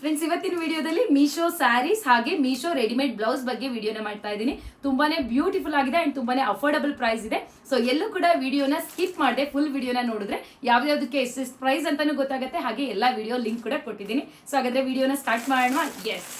Friends ಇವತ್ತಿನ ವಿಡಿಯೋದಲ್ಲಿ ಮೀಶೋ ಸ್ಯಾರೀಸ್ ಹಾಗೆ ಮೀಶೋ ರೆಡಿಮೇಡ್ ಬ್ಲೌಸ್ ಬಗ್ಗೆ ವಿಡಿಯೋನ ಮಾಡ್ತಾ ಇದ್ದೀನಿ. ತುಂಬಾನೇ ಬ್ಯೂಟಿಫುಲ್ ಆಗಿದೆ ಅಂಡ್ ತುಂಬಾನೇ ಅಫೋರ್ಡಬಲ್ ಪ್ರೈಸ್ ಇದೆ. ಸೊ ಎಲ್ಲೂ ಕೂಡ ವಿಡಿಯೋನ ಸ್ಕಿಪ್ ಮಾಡಿದೆ ಫುಲ್ ವಿಡಿಯೋನ ನೋಡಿದ್ರೆ ಯಾವ್ಯಾವ್ದಕ್ಕೆ ಎಷ್ಟೆಷ್ಟು ಪ್ರೈಸ್ ಅಂತಾನೂ ಗೊತ್ತಾಗುತ್ತೆ. ಹಾಗೆ ಎಲ್ಲ ವಿಡಿಯೋ ಲಿಂಕ್ ಕೂಡ ಕೊಟ್ಟಿದ್ದೀನಿ. ಸೊ ಹಾಗಾದ್ರೆ ವಿಡಿಯೋನ ಸ್ಟಾರ್ಟ್ ಮಾಡೋಣ. ಎಸ್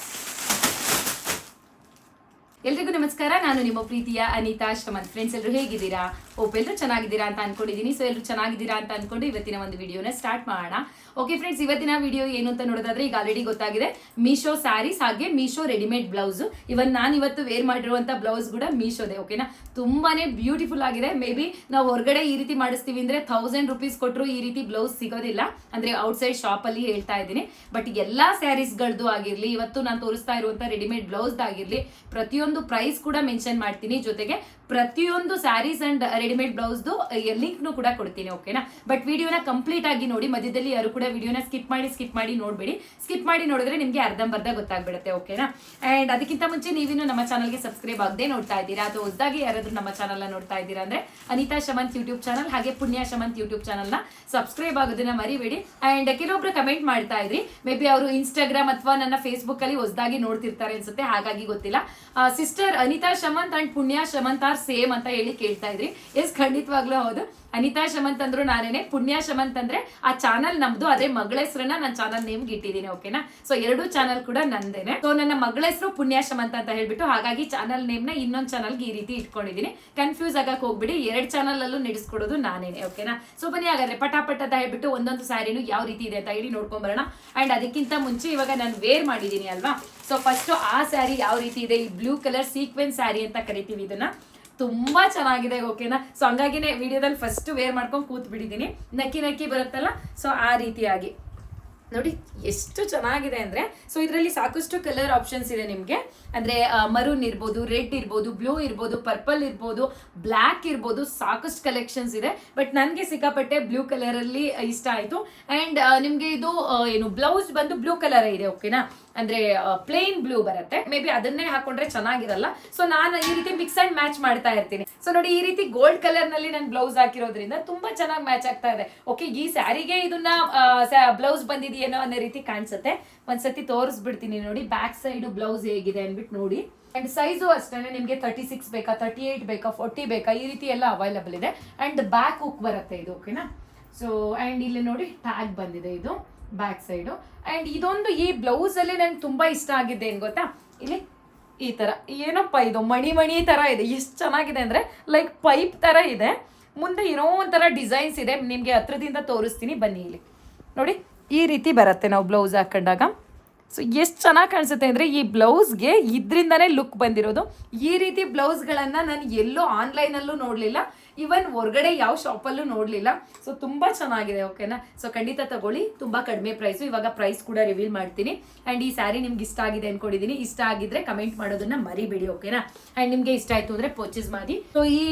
ಎಲ್ರಿಗೂ ನಮಸ್ಕಾರ. ನಾನು ನಿಮ್ಮ ಪ್ರೀತಿಯ ಅನಿತಾ ಶ್ರಮಂತ್. ಫ್ರೆಂಡ್ಸ್ ಎಲ್ಲರೂ ಹೇಗಿದ್ದೀರಾ? ಓಪ್ ಎಲ್ಲರೂ ಚೆನ್ನಾಗಿದ್ದೀರಾ ಅಂತ ಅನ್ಕೊಂಡಿದ್ದೀನಿ. ಸೊ ಎಲ್ಲರೂ ಚೆನ್ನಾಗಿದ್ದೀರಾ ಅಂತ ಅನ್ಕೊಂಡು ಇವತ್ತಿನ ಒಂದು ವಿಡಿಯೋನ ಸ್ಟಾರ್ಟ್ ಮಾಡೋಣ. ಓಕೆ ಫ್ರೆಂಡ್ಸ್ ಇವತ್ತಿನ ವಿಡಿಯೋ ಏನು ಅಂತ ನೋಡೋದಾದ್ರೆ ಈಗ ಆಲ್ರೆಡಿ ಗೊತ್ತಾಗಿದೆ. ಮೀಶೋ ಸ್ಯಾರೀಸ್ ಹಾಗೆ ಮೀಶೋ ರೆಡಿಮೇಡ್ ಬ್ಲೌಸ್ ಇವನ್ ನಾನು ಇವತ್ತು ವೇರ್ ಮಾಡಿರುವಂಥ ಬ್ಲೌಸ್ ಕೂಡ ಮೀಶೋದೆ ಓಕೆನಾ ತುಂಬಾನೇ ಬ್ಯೂಟಿಫುಲ್ ಆಗಿದೆ. ಮೇ ಬಿ ನಾವು ಹೊರಗಡೆ ಈ ರೀತಿ ಮಾಡಿಸ್ತೀವಿ ಅಂದ್ರೆ ಥೌಸಂಡ್ ರುಪೀಸ್ ಕೊಟ್ಟರು ಈ ರೀತಿ ಬ್ಲೌಸ್ ಸಿಗೋದಿಲ್ಲ. ಅಂದ್ರೆ ಔಟ್ಸೈಡ್ ಶಾಪ್ ಅಲ್ಲಿ ಹೇಳ್ತಾ ಇದ್ದೀನಿ. ಬಟ್ ಎಲ್ಲಾ ಸ್ಯಾರೀಸ್ಗಳದ್ದು ಆಗಿರಲಿ, ಇವತ್ತು ನಾನು ತೋರಿಸ್ತಾ ಇರುವಂತ ರೆಡಿಮೇಡ್ ಬ್ಲೌಸ್ ಆಗಿರ್ಲಿ ಪ್ರತಿಯೊಂದು ಪ್ರೈಸ್ ಕೂಡ ಮೆನ್ಷನ್ ಮಾಡ್ತೀನಿ. ಜೊತೆಗೆ ಪ್ರತಿಯೊಂದು ಸ್ಯಾರೀಸ್ ಅಂಡ್ ರೆಡಿಮೇಡ್ ಬ್ಲೌಸ್ದು ಲಿಂಕ್ನು ಕೂಡ ಕೊಡ್ತೀನಿ, ಓಕೆನಾ? ಬಟ್ ವಿಡಿಯೋನ ಕಂಪ್ಲೀಟ್ ಆಗಿ ನೋಡಿ, ಮಧ್ಯದಲ್ಲಿ ಯಾರು ಕೂಡ ವಿಡಿಯೋನ ಸ್ಕಿಪ್ ಮಾಡಿ ಸ್ಕಿಪ್ ಮಾಡಿ ನೋಡಬೇಡಿ. ಸ್ಕಿಪ್ ಮಾಡಿ ನೋಡಿದ್ರೆ ನಿಮಗೆ ಅರ್ಧಂಬರ್ಧ ಗೊತ್ತಾಗ್ಬಿಡುತ್ತೆ, ಓಕೆನಾ? ಅಂಡ್ ಅದಕ್ಕಿಂತ ಮುಂಚೆ ನೀವಿನ್ನು ನಮ್ಮ ಚಾನಲ್ಗೆ ಸಬ್ಸ್ಕ್ರೈಬ್ ಆಗದೆ ನೋಡ್ತಾ ಇದ್ದೀರಾ? ಅಥವಾ ಹೊಸದಾಗಿ ಯಾರಾದರೂ ನಮ್ಮ ಚಾನಲ್ನ ನೋಡ್ತಾ ಇದ್ದೀರಾ ಅಂದ್ರೆ ಅನಿತಾ ಶಮಂತ್ ಯೂಟ್ಯೂಬ್ ಚಾನಲ್ ಹಾಗೆ ಪುಣ್ಯ ಶಮಂತ್ ಯೂಟ್ಯೂಬ್ ಚಾನಲ್ನ ಸಬ್ಸ್ಕ್ರೈಬ್ ಆಗೋದನ್ನ ಮರಿಬೇಡಿ. ಅಂಡ್ ಕೆಲವೊಬ್ರು ಕಮೆಂಟ್ ಮಾಡ್ತಾ ಇದ್ರಿ, ಮೇ ಬಿ ಅವರು ಇನ್ಸ್ಟಾಗ್ರಾಮ್ ಅಥವಾ ನನ್ನ ಫೇಸ್ಬುಕ್ಕಲ್ಲಿ ಹೊಸದಾಗಿ ನೋಡ್ತಿರ್ತಾರೆ ಅನ್ಸುತ್ತೆ, ಹಾಗಾಗಿ ಗೊತ್ತಿಲ್ಲ. ಸಿಸ್ಟರ್ ಅನಿತಾ ಶಮಂತ್ ಅಂಡ್ ಪುಣ್ಯ ಶಮಂತ್ ಆರ್ ಸೇಮ್ ಅಂತ ಹೇಳಿ ಕೇಳ್ತಾ ಇದ್ರಿ. ಎಸ್ ಖಂಡಿತವಾಗ್ಲೂ ಹೌದು. ಅನಿತಾ ಶಮಂತ್ ಅಂದ್ರು ನಾನೇನೆ, ಪುಣ್ಯ ಶಮಂತ್ ಅಂದ್ರೆ ಆ ಚಾನಲ್ ನಮ್ದು, ಅದೇ ಮಗಳ ಹೆಸರನ್ನ ನನ್ನ ಚಾನಲ್ ನೇಮ್ಗೆ ಇಟ್ಟಿದ್ದೀನಿ ಓಕೆನಾ ಸೊ ಎರಡು ಚಾನಲ್ ಕೂಡ ನಂದೇನೆ. ಸೊ ನನ್ನ ಮಗಳ ಹೆಸರು ಪುಣ್ಯ ಶಮಂತ್ ಅಂತ ಹೇಳ್ಬಿಟ್ಟು, ಹಾಗಾಗಿ ಚಾನಲ್ ನೇಮ್ನ ಇನ್ನೊಂದು ಚಾನಲ್ಗೆ ಈ ರೀತಿ ಇಟ್ಕೊಂಡಿದ್ದೀನಿ. ಕನ್ಫ್ಯೂಸ್ ಆಗಕ್ಕೆ ಹೋಗ್ಬಿಡಿ, ಎರಡು ಚಾನಲ್ ಅಲ್ಲೂ ನಡೆಸ್ಕೊಡೋದು ನಾನೇನೆ ಓಕೆನಾ ಸೊ ಬನ್ನಿ, ಹಾಗಾದ್ರೆ ಪಟಾಪಟ್ ಅಂತ ಹೇಳ್ಬಿಟ್ಟು ಒಂದೊಂದು ಸ್ಯಾರಿನೂ ಯಾವ ರೀತಿ ಇದೆ ಅಂತ ಹೇಳಿ ನೋಡ್ಕೊಂಡ್ ಬರೋಣ. ಅಂಡ್ ಅದಕ್ಕಿಂತ ಮುಂಚೆ ಇವಾಗ ನಾನು ವೇರ್ ಮಾಡಿದ್ದೀನಿ ಅಲ್ವಾ? ಸೊ ಫಸ್ಟ್ ಆ ಸ್ಯಾರಿ ಯಾವ ರೀತಿ ಇದೆ? ಈ ಬ್ಲೂ ಕಲರ್ ಸೀಕ್ವೆನ್ಸ್ ಸ್ಯಾರಿ ಅಂತ ಕರಿತೀವಿ ಇದನ್ನ. ತುಂಬಾ ಚೆನ್ನಾಗಿದೆ ಓಕೆನಾ ಸೊ ಹಂಗಾಗಿನೇ ವಿಡಿಯೋದಲ್ಲಿ ಫಸ್ಟ್ ವೇರ್ ಮಾಡ್ಕೊಂಡು ಕೂತ್ ಬಿಟ್ಟಿದ್ದೀನಿ ನಕ್ಕಿ ನಕ್ಕಿ ಬರುತ್ತಲ್ಲ ಸೊ ಆ ರೀತಿಯಾಗಿ. ನೋಡಿ, ಎಷ್ಟು ಚೆನ್ನಾಗಿದೆ ಅಂದ್ರೆ ಸೊ ಇದರಲ್ಲಿ ಸಾಕಷ್ಟು ಕಲರ್ ಆಪ್ಷನ್ಸ್ ಇದೆ ನಿಮಗೆ. ಅಂದ್ರೆ ಮರೂನ್ ಇರ್ಬೋದು ರೆಡ್ ಇರ್ಬೋದು ಬ್ಲೂ ಇರ್ಬೋದು ಪರ್ಪಲ್ ಇರ್ಬೋದು ಬ್ಲ್ಯಾಕ್ ಇರ್ಬೋದು, ಸಾಕಷ್ಟು ಕಲೆಕ್ಷನ್ಸ್ ಇದೆ. ಬಟ್ ನನಗೆ ಸಿಕ್ಕಾಪಟ್ಟೆ ಬ್ಲೂ ಕಲರ್ ಅಲ್ಲಿ ಇಷ್ಟ ಆಯ್ತು. ಅಂಡ್ ನಿಮಗೆ ಇದು ಏನು ಬ್ಲೌಸ್ ಬಂದು ಬ್ಲೂ ಕಲರ್ ಇದೆ ಓಕೆನಾ ಅಂದ್ರೆ ಪ್ಲೇನ್ ಬ್ಲೂ ಬರುತ್ತೆ. ಮೇ ಬಿ ಅದನ್ನೇ ಹಾಕೊಂಡ್ರೆ ಚೆನ್ನಾಗಿರಲ್ಲ. ಸೊ ನಾನು ಈ ರೀತಿ ಮಿಕ್ಸ್ ಅಂಡ್ ಮ್ಯಾಚ್ ಮಾಡ್ತಾ ಇರ್ತೀನಿ. ಸೊ ನೋಡಿ, ಈ ರೀತಿ ಗೋಲ್ಡ್ ಕಲರ್ನಲ್ಲಿ ನಾನು ಬ್ಲೌಸ್ ಹಾಕಿರೋದ್ರಿಂದ ತುಂಬಾ ಚೆನ್ನಾಗಿ ಮ್ಯಾಚ್ ಆಗ್ತಾ ಇದೆ. ಓಕೆ ಈ ಸ್ಯಾರಿಗೆ ಇದನ್ನ ಬ್ಲೌಸ್ ಬಂದಿದೆಯೇನೋ ಅನ್ನೋ ರೀತಿ ಕಾಣಿಸುತ್ತೆ. ಒಂದ್ಸತಿ ತೋರಿಸ್ಬಿಡ್ತೀನಿ ನೋಡಿ ಬ್ಯಾಕ್ ಸೈಡ್ ಬ್ಲೌಸ್ ಹೇಗಿದೆ ಅಂದ್ಬಿಟ್ಟು ನೋಡಿ. ಅಂಡ್ ಸೈಜು ಅಷ್ಟೇ ನಿಮಗೆ ತರ್ಟಿ ಸಿಕ್ಸ್ ಬೇಕಾ ತರ್ಟಿ ಏಟ್ ಬೇಕಾ ಫೋರ್ಟಿ ಬೇಕಾ, ಈ ರೀತಿ ಎಲ್ಲ ಅವೈಲಬಲ್ ಇದೆ. ಅಂಡ್ ಬ್ಯಾಕ್ ಹುಕ್ ಬರುತ್ತೆ ಇದು ಓಕೆನಾ ಸೊ ಅಂಡ್ ಇಲ್ಲಿ ನೋಡಿ ಟ್ಯಾಗ್ ಬಂದಿದೆ ಇದು. Back side. ಆ್ಯಂಡ್ ಇದೊಂದು ಈ ಬ್ಲೌಸಲ್ಲಿ ನಂಗೆ ತುಂಬಾ ಇಷ್ಟ ಆಗಿದೆ ಏನು ಗೊತ್ತಾ? ಇಲ್ಲಿ ಈ ಥರ ಏನಪ್ಪ ಇದು? ಮಣಿ ಮಣಿ ಥರ ಇದೆ. ಎಷ್ಟು ಚೆನ್ನಾಗಿದೆ ಅಂದರೆ ಲೈಕ್ ಪೈಪ್ ಥರ ಇದೆ. ಮುಂದೆ ಏನೋ ಒಂಥರ ಡಿಸೈನ್ಸ್ ಇದೆ. ನಿಮಗೆ ಹತ್ರದಿಂದ ತೋರಿಸ್ತೀನಿ. ಬನ್ನಿ ಇಲ್ಲಿ. ನೋಡಿ, ಈ ರೀತಿ ಬರುತ್ತೆ ನಾವು ಬ್ಲೌಸ್ ಹಾಕೊಂಡಾಗ. ಸೊ ಎಷ್ಟು ಚೆನ್ನಾಗಿ ಕಾಣಿಸುತ್ತೆ ಅಂದರೆ, ಈ ಬ್ಲೌಸ್ಗೆ ಇದರಿಂದನೇ ಲುಕ್ ಬಂದಿರೋದು. ಈ ರೀತಿ ಬ್ಲೌಸ್ಗಳನ್ನು ನಾನು ಎಲ್ಲೂ ಆನ್ಲೈನಲ್ಲೂ ನೋಡಲಿಲ್ಲ. ಇವನ್ ಹೊರಗಡೆ ಯಾವ ಶಾಪಲ್ಲೂ ನೋಡಲಿಲ್ಲ. ಸೊ ತುಂಬ ಚೆನ್ನಾಗಿದೆ ಓಕೆನಾ ಸೊ ಖಂಡಿತ ತಗೊಳ್ಳಿ. ತುಂಬ ಕಡಿಮೆ ಪ್ರೈಸು ಇವಾಗ ಪ್ರೈಸ್ ಕೂಡ ರಿವೀಲ್ ಮಾಡ್ತೀನಿ. ಆ್ಯಂಡ್ ಈ ಸ್ಯಾರಿ ನಿಮ್ಗೆ ಇಷ್ಟ ಆಗಿದೆ ಅನ್ಕೊಂಡಿದ್ದೀನಿ ಇಷ್ಟ ಆಗಿದ್ರೆ ಕಮೆಂಟ್ ಮಾಡೋದನ್ನ ಮರಿಬೇಡಿ ಓಕೆನಾ ಆ್ಯಂಡ್ ನಿಮಗೆ ಇಷ್ಟ ಆಯ್ತು ಅಂದರೆ ಪರ್ಚೇಸ್ ಮಾಡಿ. ಸೊ ಈ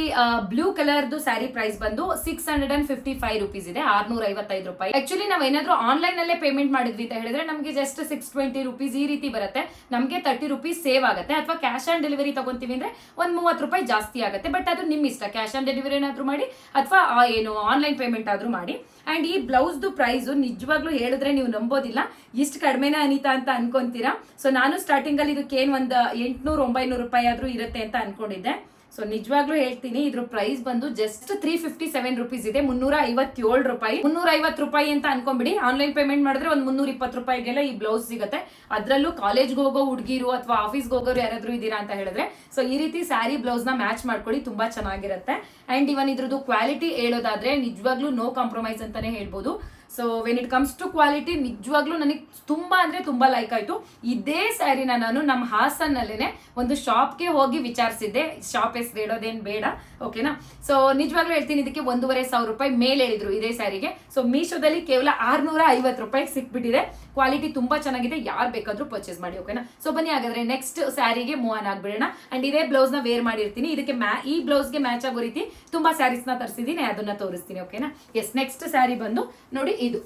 ಬ್ಲೂ ಕಲರ್ದು ಸ್ಯಾರಿ ಪ್ರೈಸ್ ಬಂದು six hundred and fifty five rupees ಇದೆ. ಆರ್ನೂರ ಐವತ್ತೈದು ರೂಪಾಯಿ. ಆಕ್ಚುಲಿ ನಾವು ಏನಾದರೂ ಆನ್ಲೈನ್ ಅಲ್ಲೇ ಪೇಮೆಂಟ್ ಮಾಡಿದ್ವಿ ಅಂತ ಹೇಳಿದ್ರೆ ನಮಗೆ ಜಸ್ಟ್ ಸಿಕ್ಸ್ ಟ್ವೆಂಟಿ ರುಪೀಸ್ ಈ ರೀತಿ ಬರುತ್ತೆ. ನಮಗೆ ತರ್ಟಿ ರುಪೀಸ್ ಸೇವ್ ಆಗುತ್ತೆ. ಅಥವಾ ಕ್ಯಾಶ್ ಆನ್ ಡೆಲಿವರಿ ತಗೊಂತೀವಿ ಅಂದ್ರೆ ಒಂದು ಮೂವತ್ತು ರೂಪಾಯಿ ಜಾಸ್ತಿ ಆಗುತ್ತೆ. ಬಟ್ ಅದು ನಿಮ್ಮ ಇಷ್ಟ ಕ್ಯಾಶ್ ಆನ್ ಡೆಲಿವರಿ ಏನಾದರೂ ಮಾಡಿ ಅಥವಾ ಏನು ಆನ್ಲೈನ್ ಪೇಮೆಂಟ್ ಆದರೂ ಮಾಡಿ. ಅಂಡ್ ಈ ಬ್ಲೌಸ್ದು ಪ್ರೈಸು ನಿಜವಾಗ್ಲೂ ಹೇಳಿದ್ರೆ ನೀವು ನಂಬೋದಿಲ್ಲ. ಇಷ್ಟು ಕಡಿಮೆನೇ ಅನಿತಾ ಅಂತ ಅನ್ಕೊಂತೀರಾ? ಸೊ ನಾನು ಸ್ಟಾರ್ಟಿಂಗ್ ಅಲ್ಲಿ ಇದಕ್ಕೆ ಏನು ಒಂದು, ಎಂಟ್ನೂರು, ಒಂಬೈನೂರು ರೂಪಾಯಿ ಆದ್ರೂ ಇರುತ್ತೆ ಅಂತ ಅನ್ಕೊಂಡಿದ್ದೆ. ಸೊ ನಿಜವಾಗ್ಲೂ ಹೇಳ್ತೀನಿ, ಇದ್ರ ಪ್ರೈಸ್ ಬಂದು just three fifty seven rupees ಇದೆ ಮುನ್ನೂರ ಐವತ್ತೇಳು ರೂಪಾಯಿ. ಮುನ್ನೂರ ಐವತ್ತು ರೂಪಾಯಿ ಅಂತ ಅನ್ಕೊಂಬಿಡಿ ಆನ್ಲೈನ್ ಪೇಮೆಂಟ್ ಮಾಡಿದ್ರೆ ಒಂದು ಮುನ್ನೂರ ಇಪ್ಪತ್ತು ರೂಪಾಯಿಗೆಲ್ಲ ಈ ಬ್ಲೌಸ್ ಸಿಗುತ್ತೆ. ಅದರಲ್ಲೂ ಕಾಲೇಜ್ಗೆ ಹೋಗೋ ಹುಡುಗಿರು ಅಥವಾ ಆಫೀಸ್ಗೆ ಹೋಗೋರು ಯಾರಾದ್ರೂ ಇದ್ದೀರಾ ಅಂತ ಹೇಳಿದ್ರೆ ಸೊ ಈ ರೀತಿ ಸ್ಯಾರಿ ಬ್ಲೌಸ್ನ ಮ್ಯಾಚ್ ಮಾಡ್ಕೊಳ್ಳಿ, ತುಂಬಾ ಚೆನ್ನಾಗಿರುತ್ತೆ. ಅಂಡ್ ಇವನ್ ಇದ್ರದ್ದು ಕ್ವಾಲಿಟಿ ಹೇಳೋದಾದ್ರೆ, ನಿಜವಾಗ್ಲೂ ನೋ ಕಾಂಪ್ರಮೈಸ್ ಅಂತಾನೆ ಹೇಳ್ಬೋದು. So when it comes to quality ನಿಜವಾಗ್ಲೂ ನನಗೆ ತುಂಬಾ ಅಂದ್ರೆ ತುಂಬಾ ಲೈಕ್ ಆಯ್ತು. ಇದೇ ಸ್ಯಾರಿನ ನಾನು ನಮ್ಮ ಹಾಸನ್ನಲ್ಲೇನೆ ಒಂದು ಶಾಪ್ಗೆ ಹೋಗಿ ವಿಚಾರಿಸಿದ್ದೆ. ಶಾಪ್ ಹೆಸರು ಹೇಳೋದೇನ್ ಬೇಡ ಓಕೆನಾ ಸೊ ನಿಜವಾಗ್ಲೂ ಹೇಳ್ತೀನಿ, ಇದಕ್ಕೆ ಒಂದೂವರೆ ಸಾವಿರ ರೂಪಾಯಿ ಮೇಲೆ ಹೇಳಿದ್ರು ಇದೇ ಸ್ಯಾರಿಗೆ. ಸೊ ಮೀಶೋದಲ್ಲಿ ಕೇವಲ ಆರ್ನೂರ ಐವತ್ತು ರೂಪಾಯಿಗೆ ಸಿಕ್ಬಿಟ್ಟಿದೆ. ಕ್ವಾಲಿಟಿ ತುಂಬಾ ಚೆನ್ನಾಗಿದೆ. ಯಾರು ಬೇಕಾದ್ರೂ ಪರ್ಚೇಸ್ ಮಾಡಿ ಓಕೆನಾ ಸೊ ಬನ್ನಿ ಹಾಗಾದ್ರೆ ನೆಕ್ಸ್ಟ್ ಸ್ಯಾರಿಗೆ ಮೂವ್ ಆನ್ ಆಗ್ಬಿಡೋಣ. ಅಂಡ್ ಇದೇ ಬ್ಲೌಸ್ನ ವೇರ್ ಮಾಡಿರ್ತೀನಿ. ಇದಕ್ಕೆ ಮ್ಯಾ, ಈ ಬ್ಲೌಸ್ಗೆ ಮ್ಯಾಚ್ ಆಗೋ ರೀತಿ ತುಂಬಾ ಸ್ಯಾರೀಸ್ನ ತರಿಸಿದ್ದೀನಿ ಅದನ್ನ ತೋರಿಸ್ತೀನಿ ಓಕೆನಾ ಎಸ್ ನೆಕ್ಸ್ಟ್ ಸ್ಯಾರಿ ಬಂದು ನೋಡಿ. ಇದು